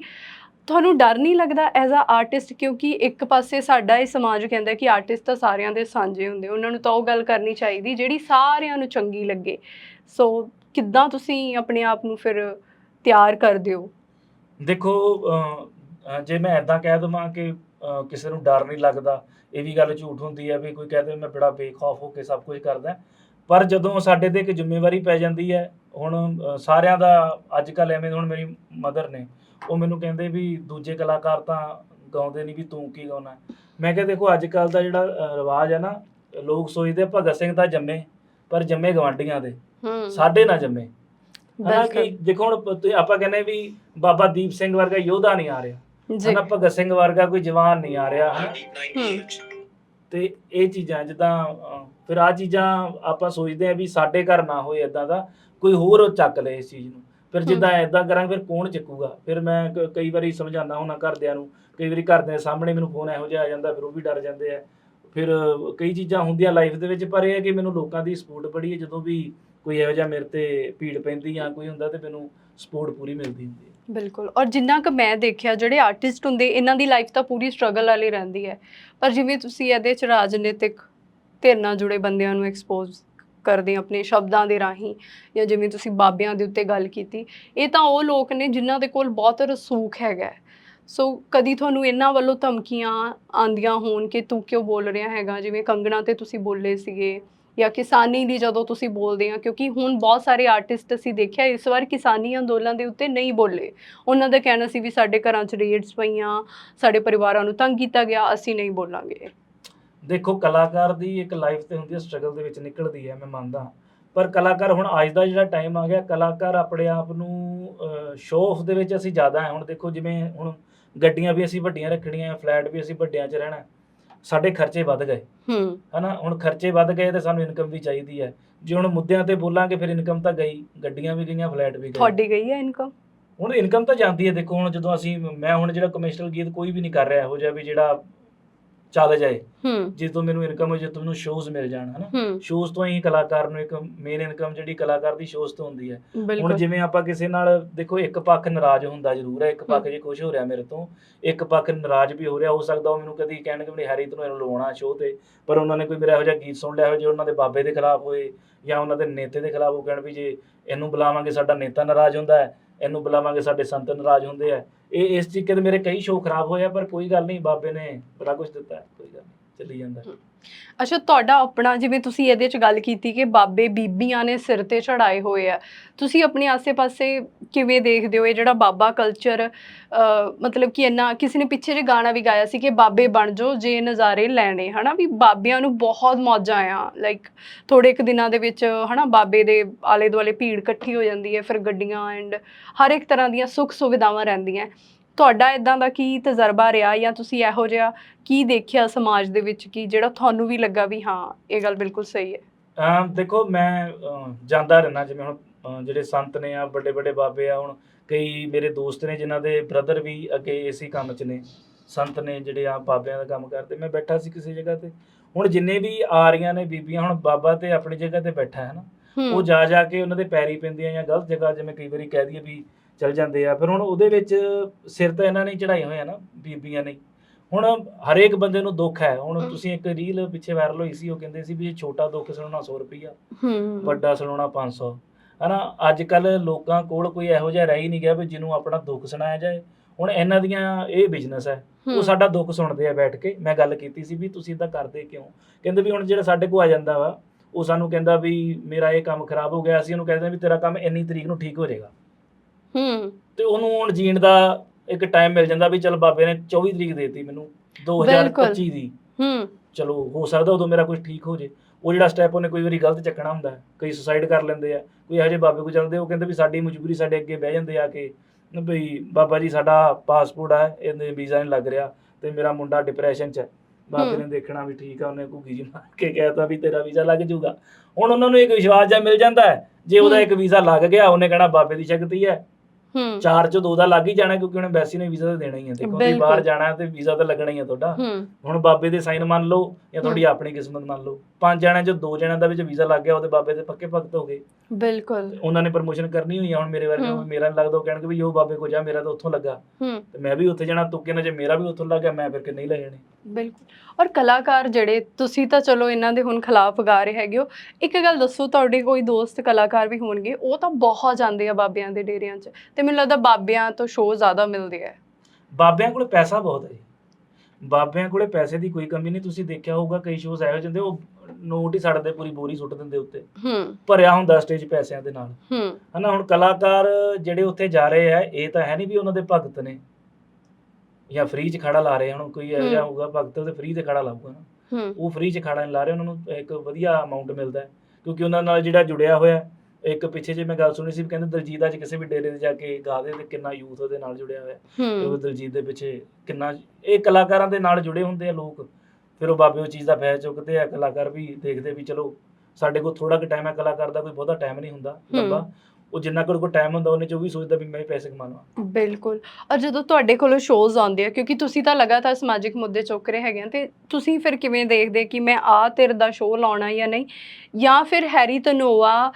ਤੁਹਾਨੂੰ ਡਰ ਨਹੀਂ ਲੱਗਦਾ ਐਜ਼ ਅ ਆਰਟਿਸਟ ਕਿਉਂਕਿ ਇੱਕ ਪਾਸੇ ਸਾਡਾ ਇਹ ਸਮਾਜ ਕਹਿੰਦਾ ਕਿ ਆਰਟਿਸਟ ਤਾਂ ਸਾਰਿਆਂ ਦੇ ਸਾਂਝੇ ਹੁੰਦੇ, ਉਹਨਾਂ ਨੂੰ ਤਾਂ ਉਹ ਗੱਲ ਕਰਨੀ ਚਾਹੀਦੀ ਜਿਹੜੀ ਸਾਰਿਆਂ ਨੂੰ ਚੰਗੀ ਲੱਗੇ। ਸੋ ਕਿੱਦਾਂ ਤੁਸੀਂ ਆਪਣੇ ਆਪ ਨੂੰ ਫਿਰ ਤਿਆਰ ਕਰਦੇ ਹੋ? ਦੇਖੋ ਜੇ ਮੈਂ ਐਦਾਂ ਕਹਿ ਦਵਾਂ ਕਿ ਕਿਸੇ ਨੂੰ ਡਰ ਨਹੀਂ ਲੱਗਦਾ, ਇਹ ਵੀ ਗੱਲ ਝੂਠ ਹੁੰਦੀ ਹੈ ਵੀ ਕੋਈ ਕਹਦੇ ਮੈਂ ਬੜਾ ਬੇਖੌਫ ਹੋ ਕੇ ਸਭ ਕੁਝ ਕਰਦਾ। ਪਰ ਜਦੋਂ ਸਾਡੇ ਤੇ ਇੱਕ ਜ਼ਿੰਮੇਵਾਰੀ ਪੈ ਜਾਂਦੀ ਹੈ, ਹੁਣ ਸਾਰਿਆਂ ਦਾ ਅੱਜ ਕੱਲ ਐਵੇਂ ਹੁਣ ਮੇਰੀ ਮਦਰ ਨੇ ਉਹ ਮੈਨੂੰ ਕਹਿੰਦੇ ਵੀ ਦੂਜੇ ਕਲਾਕਾਰ ਤਾਂ ਗਾਉਂਦੇ ਨਹੀਂ ਵੀ ਤੂੰ ਕੀ ਗਾਉਣਾ ਮੈਂ ਕਿਹਾ ਦੇਖੋ ਅੱਜ ਕੱਲ ਦਾ ਜਿਹੜਾ ਰਿਵਾਜ ਹੈ ਨਾ ਲੋਕ ਸੋਚਦੇ ਭਗਤ ਸਿੰਘ ਤਾਂ ਜੰਮੇ ਪਰ ਜੰਮੇ ਗਵਾਂਡੀਆਂ ਦੇ। ਹੂੰ। ਸਾਡੇ ਨਾ ਜੰਮੇ। ਹਨਾ ਕਿ ਬਿਲਕੁਲ ਦੇਖੋ ਹੁਣ ਪ- ਤੁਸੀਂ- ਆਪਾਂ ਕਹਿੰਦੇ ਵੀ ਬਾਬਾ ਦੀਪ ਸਿੰਘ ਵਰਗਾ ਯੋਧਾ ਨਹੀਂ ਆ ਰਿਹਾ। ਜੀ। ਹਨਾ ਭਗਤ ਸਿੰਘ ਵਰਗਾ ਕੋਈ ਜਵਾਨ ਨਹੀਂ ਆ ਰਿਹਾ। ਹਨਾ ਹੂੰ। ਤੇ ਇਹ ਚੀਜ਼ਾਂ ਜਿੱਦਾਂ ਫਿਰ ਆ ਚੀਜ਼ਾਂ ਆਪਾਂ ਸੋਚਦੇ ਆ ਵੀ ਸਾਡੇ ਘਰ ਨਾ ਹੋਏ ਇਦਾਂ ਦਾ ਕੋਈ ਹੋਰ ਚੱਕ ਲਏ ਇਸ ਚੀਜ਼ ਨੂੰ। ਫਿਰ ਜਿੱਦਾਂ ਇਦਾਂ ਕਰਾਂਗੇ ਫਿਰ ਕੌਣ ਚੱਕੂਗਾ? ਫਿਰ ਮੈਂ ਕ- ਕਈ ਵਾਰੀ ਸਮਝਾਉਂਦਾ ਹੁਣਾ ਘਰਦਿਆਂ ਨੂੰ ਕਈ ਵਾਰੀ ਘਰਦਿਆਂ ਦੇ ਸਾਹਮਣੇ ਮੈਨੂੰ ਫੋਨ ਇਹੋ ਜਿਹਾ ਆ ਜਾਂਦਾ ਫਿਰ ਉਹ ਵੀ ਡਰ ਜਾਂਦੇ ਆ। ਫਿਰ ਕਈ ਚੀਜ਼ਾਂ ਹੁੰਦੀਆਂ ਲਾਈਫ ਦੇ ਵਿੱਚ ਪਰ ਇਹ ਹੈ ਕਿ ਮੈਨੂੰ ਲੋਕਾਂ ਦੀ ਸਪੋਰਟ ਬੜੀ ਹੈ ਜਦੋਂ ਵੀ ਕੋਈ ਇਹੋ ਜਿਹਾ ਮੇਰੇ ਤੇ ਭੀੜ ਪੈਂਦੀ ਜਾਂ ਕੋਈ ਹੁੰਦਾ ਤੇ ਮੈਨੂੰ ਸਪੋਰਟ ਪੂਰੀ ਮਿਲਦੀ ਹੁੰਦੀ ਹੈ ਬਿਲਕੁਲ ਔਰ ਜਿੰਨਾ ਕੁ ਮੈਂ ਦੇਖਿਆ ਜਿਹੜੇ ਆਰਟਿਸਟ ਹੁੰਦੇ ਇਹਨਾਂ ਦੀ ਲਾਈਫ ਤਾਂ ਪੂਰੀ ਸਟਰਗਲ ਵਾਲੀ ਰਹਿੰਦੀ ਹੈ। ਪਰ ਜਿਵੇਂ ਤੁਸੀਂ ਇਹਦੇ ਚ ਰਾਜਨੀਤਿਕ ਧਿਰ ਨਾਲ ਜੁੜੇ ਬੰਦਿਆਂ ਨੂੰ ਐਕਸਪੋਜ਼ ਕਰਦੇ ਆਪਣੇ ਸ਼ਬਦਾਂ ਦੇ ਰਾਹੀਂ ਜਾਂ ਜਿਵੇਂ ਤੁਸੀਂ ਬਾਬਿਆਂ ਦੇ ਉੱਤੇ ਗੱਲ ਕੀਤੀ, ਇਹ ਤਾਂ ਉਹ ਲੋਕ ਨੇ ਜਿਨ੍ਹਾਂ ਦੇ ਕੋਲ ਬਹੁਤ ਰਸੂਖ ਹੈਗਾ ਸੋ ਕਦੀ ਤੁਹਾਨੂੰ ਇਹਨਾਂ ਵੱਲੋਂ ਧਮਕੀਆਂ ਆਂਦੀਆਂ ਹੋਣ ਕਿ ਤੂੰ ਕਿਉਂ ਬੋਲ ਰਿਹਾ ਹੈਗਾ? ਜਿਵੇਂ ਕੰਗਣਾ ਤੇ ਤੁਸੀਂ ਬੋਲੇ ਸੀਗੇ ਜਾਂ ਕਿਸਾਨੀ ਦੀ ਜਦੋਂ ਤੁਸੀਂ ਬੋਲਦੇ ਆ ਕਿਉਂਕਿ ਹੁਣ ਬਹੁਤ ਸਾਰੇ ਆਰਟਿਸਟ ਅਸੀਂ ਦੇਖਿਆ ਇਸ ਵਾਰ ਕਿਸਾਨੀ ਅੰਦੋਲਨ ਦੇ ਉੱਤੇ ਨਹੀਂ ਬੋਲੇ। ਉਹਨਾਂ ਦਾ ਕਹਿਣਾ ਸੀ ਵੀ ਸਾਡੇ ਘਰਾਂ 'ਚ ਰੇਡਸ ਪਈਆਂ, ਸਾਡੇ ਪਰਿਵਾਰਾਂ ਨੂੰ ਤੰਗ ਕੀਤਾ ਗਿਆ, ਅਸੀਂ ਨਹੀਂ ਬੋਲਾਂਗੇ। ਦੇਖੋ ਕਲਾਕਾਰ ਦੀ ਇੱਕ ਲਾਈਫ ਤੇ ਹੁੰਦੀ ਹੈ ਸਟਰਗਲ ਦੇ ਵਿੱਚ ਨਿਕਲਦੀ ਹੈ ਮੈਂ ਮੰਨਦਾ। ਪਰ ਕਲਾਕਾਰ ਹੁਣ ਅੱਜ ਦਾ ਜਿਹੜਾ ਟਾਈਮ ਆ ਗਿਆ ਕਲਾਕਾਰ ਆਪਣੇ ਆਪ ਨੂੰ ਸ਼ੋਅ ਆਫ ਦੇ ਵਿੱਚ ਅਸੀਂ ਜ਼ਿਆਦਾ ਹੈ ਹੁਣ ਦੇਖੋ ਜਿਵੇਂ ਹੁਣ ਗੱਡੀਆਂ ਵੀ ਅਸੀਂ ਵੱਡੀਆਂ ਰੱਖਣੀਆਂ ਫਲੈਟ ਵੀ ਅਸੀਂ ਵੱਡਿਆਂ 'ਚ ਰਹਿਣਾ ਸਾਡੇ ਖਰਚੇ ਵੱਧ ਗਏ। ਹੂੰ। ਹਨਾ ਹੁਣ ਖਰਚੇ ਵੱਧ ਗਏ ਤੇ ਸਾਨੂੰ ਇਨਕਮ ਵੀ ਚਾਹੀਦੀ ਹੈ ਜੇ ਹੁਣ ਮੁੱਦਿਆਂ ਤੇ ਬੋਲਾਂਗੇ ਫਿਰ ਇਨਕਮ ਤਾਂ ਗਈ ਗੱਡੀਆਂ ਵੀ ਗਈਆਂ ਫਲੈਟ ਵੀ ਗਏ। ਤੁਹਾਡੀ ਗਈ ਹੈ ਇਨਕਮ ਹੁਣ ਇਨਕਮ ਤਾਂ ਜਾਂਦੀ ਹੈ ਦੇਖੋ ਹੁਣ ਜਦੋਂ ਅਸੀਂ ਮੈਂ ਹੁਣ ਜਿਹੜਾ ਕਮਰਸ਼ੀਅਲ ਗੀਤ ਕੋਈ ਵੀ ਨਹੀਂ ਕਰ ਰਿਹਾ ਇਹੋ ਜਿਹਾ ਵੀ ਜਿਹੜਾ ਚੱਲ ਜਾਏ। ਹੂੰ। ਜਦੋਂ ਮੈਨੂੰ ਇਨਕਮ ਹੋ ਜੇ ਤਾਂ ਮੈਨੂੰ ਸ਼ੋਜ਼ ਮਿਲ ਜਾਣ ਹਨਾ। ਹੂੰ। ਸ਼ੋਜ਼ ਤੋਂ ਹੀ ਕਲਾਕਾਰ ਨੂੰ ਇੱਕ ਮੇਨ ਇਨਕਮ ਜਿਹੜੀ ਕਲਾਕਾਰ ਦੀ ਸ਼ੋਜ਼ ਤੋਂ ਹੁੰਦੀ ਹੈ। ਹੁਣ ਬਿਲਕੁਲ। ਜਿਵੇਂ ਆਪਾਂ ਕਿਸੇ ਨਾਲ ਦੇਖੋ ਇੱਕ ਪੱਖ ਨਾਰਾਜ਼ ਹੁੰਦਾ ਜ਼ਰੂਰ ਹੈ ਇੱਕ ਪੱਖ ਜੇ ਖੁਸ਼ ਹੋ ਰਿਹਾ ਮੇਰੇ ਤੋਂ ਇੱਕ ਪੱਖ ਨਾਰਾਜ਼ ਵੀ ਹੋ ਰਿਹਾ ਹੋ ਸਕਦਾ ਉਹ ਮੈਨੂੰ ਕਦੀ ਕਹਿਣਗੇ ਵੀ ਹੈਰੀ ਤੈਨੂੰ ਇਹਨੂੰ ਲਵਾਉਣਾ ਸ਼ੋਅ ਤੇ ਪਰ ਉਹਨਾਂ ਨੇ ਕੋਈ ਮੇਰਾ ਇਹੋ ਜਿਹਾ ਗੀਤ ਸੁਣ ਲਿਆ ਹੋ ਜੇ ਉਹਨਾਂ ਦੇ ਬਾਬੇ ਦੇ ਖਿਲਾਫ ਹੋਏ ਜਾਂ ਉਹਨਾਂ ਦੇ ਨੇਤੇ ਦੇ ਖਿਲਾਫ ਉਹ ਕਹਿਣ ਵੀ ਜੇ ਇਹਨੂੰ ਬੁਲਾਵਾਂਗੇ ਸਾਡਾ ਨੇਤਾ ਨਾਰਾਜ਼ ਹੁੰਦਾ ਹੈ ਇਹਨੂੰ ਬੁਲਾਵਾਂਗੇ, ਸਾਡੇ ਸੰਤ ਨਾਰਾਜ਼ ਹੁੰਦੇ ਆ। ਇਹ ਇਸ ਤਰੀਕੇ ਦੇ ਮੇਰੇ ਕਈ ਸ਼ੋਅ ਖਰਾਬ ਹੋਏ ਆ, ਪਰ ਕੋਈ ਗੱਲ ਨਹੀਂ, ਬਾਬੇ ਨੇ ਬੜਾ ਕੁਝ ਦਿੱਤਾ ਕੋਈ ਗੱਲ ਨਹੀਂ। ਚੱਲੀ ਜਾਂਦਾ। ਅੱਛਾ, ਤੁਹਾਡਾ ਆਪਣਾ ਜਿਵੇਂ ਤੁਸੀਂ ਇਹਦੇ ਚ ਗੱਲ ਕੀਤੀ ਕਿ ਬਾਬੇ ਬੀਬੀਆਂ ਨੇ ਸਿਰ ਤੇ ਚੜਾਏ ਹੋਏ ਆ, ਤੁਸੀਂ ਆਪਣੇ ਆਸੇ-ਪਾਸੇ ਕਿਵੇਂ ਦੇਖਦੇ ਹੋ ਇਹ ਜਿਹੜਾ ਬਾਬਾ ਕਲਚਰ ਮਤਲਬ ਕਿ ਇੰਨਾ ਕਿਸੇ ਨੇ ਪਿੱਛੇ ਜੇ ਗਾਣਾ ਵੀ ਗਾਇਆ ਸੀ ਕਿ ਬਾਬੇ ਬਣ ਜਾਓ, ਜੇ ਨਜ਼ਾਰੇ ਲੈਣੇ, ਹਨਾ? ਵੀ ਬਾਬਿਆਂ ਨੂੰ ਬਹੁਤ ਮੌਜਾਂ ਆ ਲਾਈਕ ਥੋੜੇ ਇੱਕ ਦਿਨਾਂ ਦੇ ਵਿੱਚ, ਹਨਾ, ਬਾਬੇ ਦੇ ਆਲੇ ਦੁਆਲੇ ਭੀੜ ਇਕੱਠੀ ਹੋ ਜਾਂਦੀ ਹੈ, ਫਿਰ ਗੱਡੀਆਂ ਐਂਡ ਹਰ ਇੱਕ ਤਰ੍ਹਾਂ ਦੀਆਂ ਸੁੱਖ ਸੁਵਿਧਾਵਾਂ ਰਹਿੰਦੀਆਂ। ਤੁਹਾਡਾ ਇਦਾਂ ਦਾ ਕੀ ਤਜਰਬਾ ਰਿਹਾ ਜਾਂ ਤੁਸੀਂ ਇਹੋ ਜਿਹਾ ਕੀ ਦੇਖਿਆ ਸਮਾਜ ਦੇ ਵਿੱਚ ਕੀ ਜਿਹੜਾ ਤੁਹਾਨੂੰ ਵੀ ਲੱਗਾ ਵੀ ਹਾਂ ਇਹ ਗੱਲ ਬਿਲਕੁਲ ਸਹੀ ਹੈ? ਅਮ ਦੇਖੋ ਮੈਂ ਅਮ, ਜਾਂਦਾ ਰਹਿਣਾ ਜਿਵੇਂ ਹੁਣ ਅਮ, ਜਿਹੜੇ ਸੰਤ ਨੇ ਆ ਵੱਡੇ ਵੱਡੇ ਬਾਬੇ ਆ ਹੁਣ ਕਈ ਮੇਰੇ ਦੋਸਤ ਨੇ ਜਿਨ੍ਹਾਂ ਦੇ ਬ੍ਰਦਰ ਵੀ ਅੱਗੇ ਇਸੇ ਕੰਮ 'ਚ ਨੇ ਸੰਤ ਨੇ ਜਿਹੜੇ ਆ ਬਾਬਿਆਂ ਦਾ ਕੰਮ ਕਰਦੇ ਮੈਂ ਬੈਠਾ ਸੀ ਕਿਸੇ ਜਗ੍ਹਾ ਤੇ ਹੁਣ ਜਿੰਨੇ ਵੀ ਆ ਰਹੀਆਂ ਨੇ ਬੀਬੀਆਂ ਹੁਣ ਬਾਬਾ ਤੇ ਆਪਣੀ ਜਗ੍ਹਾ ਤੇ ਬੈਠਾ ਹੈ ਨਾ ਹੂੰ ਉਹ ਜਾ ਜਾ ਕੇ ਉਹਨਾਂ ਦੇ ਪੈਰੀ ਪੈਂਦੀਆਂ ਜਾਂ ਗਲਤ ਜਗ੍ਹਾ ਜਿਵੇਂ ਕਈ ਵਾਰੀ ਕਹਿ ਦਈਏ ਵੀ ਚਲ ਜਾਂਦੇ ਆ। ਫਿਰ ਹੁਣ ਉਹਦੇ ਵਿੱਚ ਸਿਰ ਤਾਂ ਇਹਨਾਂ ਨੇ ਚੜਾਏ ਹੋਏ ਆ ਨਾ ਬੀਬੀਆਂ ਨੇ। ਹੁਣ ਹਰੇਕ ਬੰਦੇ ਨੂੰ ਦੁੱਖ ਹੈ। ਹੁਣ। ਤੁਸੀਂ ਇੱਕ ਰੀਲ ਪਿੱਛੇ ਵਾਇਰਲ ਹੋਈ ਸੀ ਉਹ ਕਹਿੰਦੇ ਸੀ ਵੀ ਇਹ ਛੋਟਾ ਦੁੱਖ ਸੁਣਾਉਣਾ 100 ਰੁਪਈਆ ਵੱਡਾ ਸੁਣਾਉਣਾ 500 ਹਨਾ ਅੱਜ ਕੱਲ ਲੋਕਾਂ ਕੋਲ ਕੋਈ ਇਹੋ ਜਿਹਾ ਰਹਿ ਹੀ ਨਹੀਂ ਗਿਆ ਵੀ ਜਿਹਨੂੰ ਆਪਣਾ ਦੁੱਖ ਸੁਣਾਇਆ ਜਾਏ। ਹੁਣ ਇਹਨਾਂ ਦੀਆਂ ਇਹ ਬਿਜ਼ਨਸ ਹੈ। ਉਹ ਸਾਡਾ ਦੁੱਖ ਸੁਣਦੇ ਆ ਬੈਠ ਕੇ। ਮੈਂ ਗੱਲ ਕੀਤੀ ਸੀ ਵੀ ਤੁਸੀਂ ਇਦਾਂ ਕਰਦੇ ਕਿਉਂ? ਕਹਿੰਦੇ ਵੀ ਹੁਣ ਜਿਹੜਾ ਸਾਡੇ ਕੋਲ ਆ ਜਾਂਦਾ ਵਾ ਉਹ ਸਾਨੂੰ ਕਹਿੰਦਾ ਵੀ ਮੇਰਾ ਇਹ ਕੰਮ ਖਰਾਬ ਹੋ ਗਿਆ ਅਸੀਂ ਉਹਨੂੰ ਕਹਿੰਦੇ ਵੀ ਤੇਰਾ ਕੰਮ ਇੰਨੀ ਤਰੀਕ ਨੂੰ ਠੀਕ ਹੋ ਜਾਏਗਾ। ਹੂੰ। ਤੇ ਉਹਨੂੰ ਹੁਣ ਜੀਣ ਦਾ ਇੱਕ ਟਾਈਮ ਮਿਲ ਜਾਂਦਾ ਵੀ ਚਲ ਬਾਬੇ ਨੇ 24 ਤਰੀਕ ਦੇਤੀ ਮੈਨੂੰ 2025 ਦੀ। ਹੂੰ। ਚਲੋ ਹੋ ਸਕਦਾ ਉਦੋਂ ਮੇਰਾ ਕੁਝ ਠੀਕ ਹੋ ਜੇ। ਉਹ ਜਿਹੜਾ ਸਟੈਪ ਉਹਨੇ ਕੋਈ ਵਾਰੀ ਗਲਤ ਚੱਕਣਾ ਹੁੰਦਾ। ਕਈ ਸੁਸਾਈਡ ਕਰ ਲੈਂਦੇ ਆ ਕੋਈ ਇਹੋ ਜਿਹੇ ਬਾਬੇ ਕੋ ਜਾਂਦੇ ਉਹ ਕਹਿੰਦੇ ਵੀ ਸਾਡੀ ਮਜਬੂਰੀ ਸਾਡੇ ਅੱਗੇ ਬਹਿ ਜਾਂਦੇ ਆ ਕਿ ਵੀ ਬਾਬਾ ਜੀ ਸਾਡਾ ਪਾਸਪੋਰਟ ਹੈ ਇਹਦੇ ਵੀਜ਼ਾ ਨਹੀਂ ਲੱਗ ਰਿਹਾ ਤੇ ਮੇਰਾ ਮੁੰਡਾ ਡਿਪਰੈਸ਼ਨ 'ਚ ਹੈ ਬਾਬੇ। ਨੇ ਦੇਖਣਾ ਵੀ ਠੀਕ ਆ ਉਹਨੇ ਘੁੱਗੀ ਜੀ ਮਾਰ ਕੇ ਕਹਿਤਾ ਵੀ ਤੇਰਾ ਵੀਜ਼ਾ ਲੱਗ ਜਾਊਗਾ। ਹੁਣ ਉਹਨਾਂ ਨੂੰ ਇੱਕ ਵਿਸ਼ਵਾਸ ਜਿਹਾ ਮਿਲ ਜਾਂਦਾ ਹੈ ਜੇ ਉਹਦਾ। ਇੱਕ ਵੀਜ਼ਾ ਲੱਗ ਗਿਆ ਉਹਨੇ ਕਹਿਣਾ ਬਾਬੇ ਦੀ ਸ਼ਕਤੀ ਹੈ। ਹੂੰ। ਚਾਰ ਚ ਦੋ ਦਾ ਲੱਗ ਹੀ ਜਾਣਾ ਕਿਉਂਕਿ ਉਹਨੇ ਵੈਸੀ ਨੇ ਵੀਜ਼ਾ ਤਾਂ ਦੇਣਾ ਹੀ ਹੈ ਦੇਖੋ ਤੁਸੀਂ ਬਾਹਰ। ਜਾਣਾ ਤੇ ਵੀਜ਼ਾ ਤਾਂ ਲੱਗਣਾ ਹੀ ਹੈ ਤੁਹਾਡਾ। ਹੁਣ ਬਾਬੇ ਦੇ ਸਾਈਨ ਮੰਨ ਲਓ ਜਾਂ ਤੁਹਾਡੀ। ਆਪਣੀ ਕਿਸਮਤ ਮੰਨ ਲਓ। ਪੰਜ ਜਣਿਆਂ ਚੋਂ ਦੋ ਜਣਿਆਂ ਦਾ ਵਿੱਚ ਵੀਜ਼ਾ ਲੱਗ ਗਿਆ ਉਹਦੇ ਬਾਬੇ ਦੇ ਪੱਕੇ ਭਗਤ ਹੋ ਗਏ। ਬਿਲਕੁਲ। ਉਹਨਾਂ ਨੇ ਪ੍ਰਮੋਸ਼ਨ ਕਰਨੀ ਹੋਈ ਆ ਹੁਣ ਮੇਰੇ ਵਰਗੇ ਮੇਰਾ ਨੀ ਲੱਗਦਾ ਉਹ ਕਹਿਣਗੇ ਵੀ ਉਹ ਬਾਬੇ ਕੋ ਜਾ ਮੇਰਾ ਤਾਂ ਉੱਥੋਂ ਲੱਗਾ। ਤੇ ਮੈਂ ਵੀ ਉੱਥੇ ਜਾਣਾ ਤੁੱਕੇ ਨਾ ਜੇ ਮੇਰਾ ਵੀ ਉੱਥੋਂ ਲੱਗਾ ਮੈਂ ਫਿਰ ਕਿ ਨਹੀਂ ਲੈ ਜਾਣੇ। ਬਿਲਕੁਲ। ਔਰ ਕਲਾਕਾਰ ਜਿਹੜੇ ਤੁਸੀਂ ਤਾਂ ਚਲੋ ਇਹਨਾਂ ਦੇ ਹੁਣ ਖਿਲਾਫ ਗਾ ਰਹੇ ਹੈਗੇ ਹੋ। ਇੱਕ ਗੱਲ ਦੱਸੋ ਤੁਹਾਡੇ ਕੋਈ ਦੋਸਤ ਕਲਾਕਾਰ ਵੀ ਹੋਣਗੇ ਉਹ ਤਾਂ ਬਹੁਤ ਜਾਂਦੇ ਆ ਬਾਬਿਆਂ ਦੇ ਡੇਰਿਆਂ 'ਚ। ਤੇ ਮੈਨੂੰ ਲੱਗਦਾ ਬਾਬਿਆਂ ਤੋਂ ਸ਼ੋਅ ਜ਼ਿਆਦਾ ਮਿਲਦੇ ਆ। ਬਾਬਿਆਂ ਕੋਲੇ ਪੈਸਾ ਬਹੁਤ ਹੈ ਜੀ। ਬਾਬਿਆਂ ਕੋਲੇ ਪੈਸੇ ਦੀ ਕੋਈ ਕਮੀ ਨਹੀਂ ਤੁਸੀਂ ਦੇਖਿਆ ਹੋਊਗਾ ਕਈ ਸ਼ੋਜ਼ ਇਹੋ ਜਿਹੇ ਹੁੰਦੇ ਉਹ ਨੋਟ ਹੀ ਛੱਡਦੇ ਪੂਰੀ ਬੋਰੀ ਸੁੱਟ ਦਿੰਦੇ ਉੱਤੇ। ਹੂੰ। ਭਰਿਆ ਹੁੰਦਾ ਸਟੇਜ ਪੈਸਿਆਂ ਦੇ ਨਾਲ। ਹੂੰ। ਹਨਾ ਹੁਣ ਕਲਾਕਾਰ ਜਿਹੜੇ ਉੱਥੇ ਜਾ ਰਹੇ ਆ ਇਹ ਤਾਂ ਹੈ ਨਹੀਂ ਵੀ ਉਹਨਾਂ ਦੇ ਭਗਤ ਨੇ। ਜਾਂ ਫ੍ਰੀ 'ਚ ਖੜਾ ਲਾ ਰਹੇ ਹੁਣ ਕੋਈ ਇਹੋ ਜਿਹਾ। ਹੋਊਗਾ ਭਗਤ ਉਹਦੇ ਫ੍ਰੀ ਤੇ ਖੜਾ ਲਾਊਗਾ ਨਾ। ਹੂੰ। ਉਹ ਫ੍ਰੀ 'ਚ ਖੜਾ ਨਹੀਂ ਲਾ ਰਹੇ ਉਹਨਾਂ ਨੂੰ ਇੱਕ ਵਧੀਆ ਅਮਾਉਂਟ ਮਿਲਦਾ ਹੈ। ਕਿਉਂਕਿ ਉਹਨਾਂ ਨਾਲ ਜਿਹੜਾ ਜੁੜਿਆ ਹੋਇਆ ਹੈ, ਇੱਕ ਪਿੱਛੇ ਜੇ ਮੈਂ ਗੱਲ ਸੁਣੀ ਸੀ ਵੀ ਕਹਿੰਦੇ ਦਲਜੀਤ ਅੱਜ ਕਿਸੇ ਵੀ ਡੇਰੇ ਤੇ ਜਾ ਕੇ ਗਾ ਦੇ ਤੇ ਕਿੰਨਾ ਯੂਥ ਉਹਦੇ ਨਾਲ ਜੁੜਿਆ ਹੋਇਆ। ਹੈ। ਤੇ ਉਹ ਹੂੰ ਦਲਜੀਤ ਦੇ ਪਿੱਛੇ ਕਿੰਨਾ ਇਹ ਕਲਾਕਾਰਾਂ ਦੇ ਨਾਲ ਜੁੜੇ ਹੁੰਦੇ ਆ ਲੋਕ। ਫਿਰ ਉਹ ਬਾਬੇ ਉਹ ਚੀਜ਼ ਦਾ ਫਾਇਦਾ ਚੁੱਕਦੇ ਆ ਕਲਾਕਾਰ ਵੀ ਦੇਖਦੇ ਵੀ ਚਲੋ ਸਾਡੇ ਕੋਲ ਥੋੜਾ ਕੁ ਟਾਈਮ ਹੈ ਕਲਾਕਾਰ ਦਾ ਕੋਈ ਬਹੁਤਾ ਟਾਈਮ ਨਹੀਂ ਹੁੰਦਾ ਲੰਬਾ। ਉਹ ਜਿੰਨਾ ਕੋਲ ਕੋਈ ਟਾਈਮ ਹੁੰਦਾ ਉਹਨੇ ਉਹ ਵੀ ਸੋਚਦਾ ਵੀ ਮੈਂ ਵੀ ਪੈਸੇ ਕਮਾ ਲਵਾਂ। ਬਿਲਕੁਲ। ਔਰ ਜਦੋਂ ਤੁਹਾਡੇ ਕੋਲੋਂ ਸ਼ੋਜ਼ ਆਉਂਦੇ ਆ ਕਿਉਂਕਿ ਤੁਸੀਂ ਤਾਂ ਲਗਾਤਾਰ ਸਮਾਜਿਕ ਮੁੱਦੇ ਚੁੱਕ ਰਹੇ ਹੈਗੇ ਆ ਤੇ ਤੁਸੀਂ ਫਿਰ ਕਿਵੇਂ ਦੇਖਦੇ ਕਿ ਮੈਂ ਆ ਤੇਰੇ ਦਾ ਸ਼ੋਅ ਲਾਉਣਾ ਜਾਂ ਨਹੀਂ? ਜਾਂ ਫਿਰ ਹੈਰੀ ਤਨੋਆ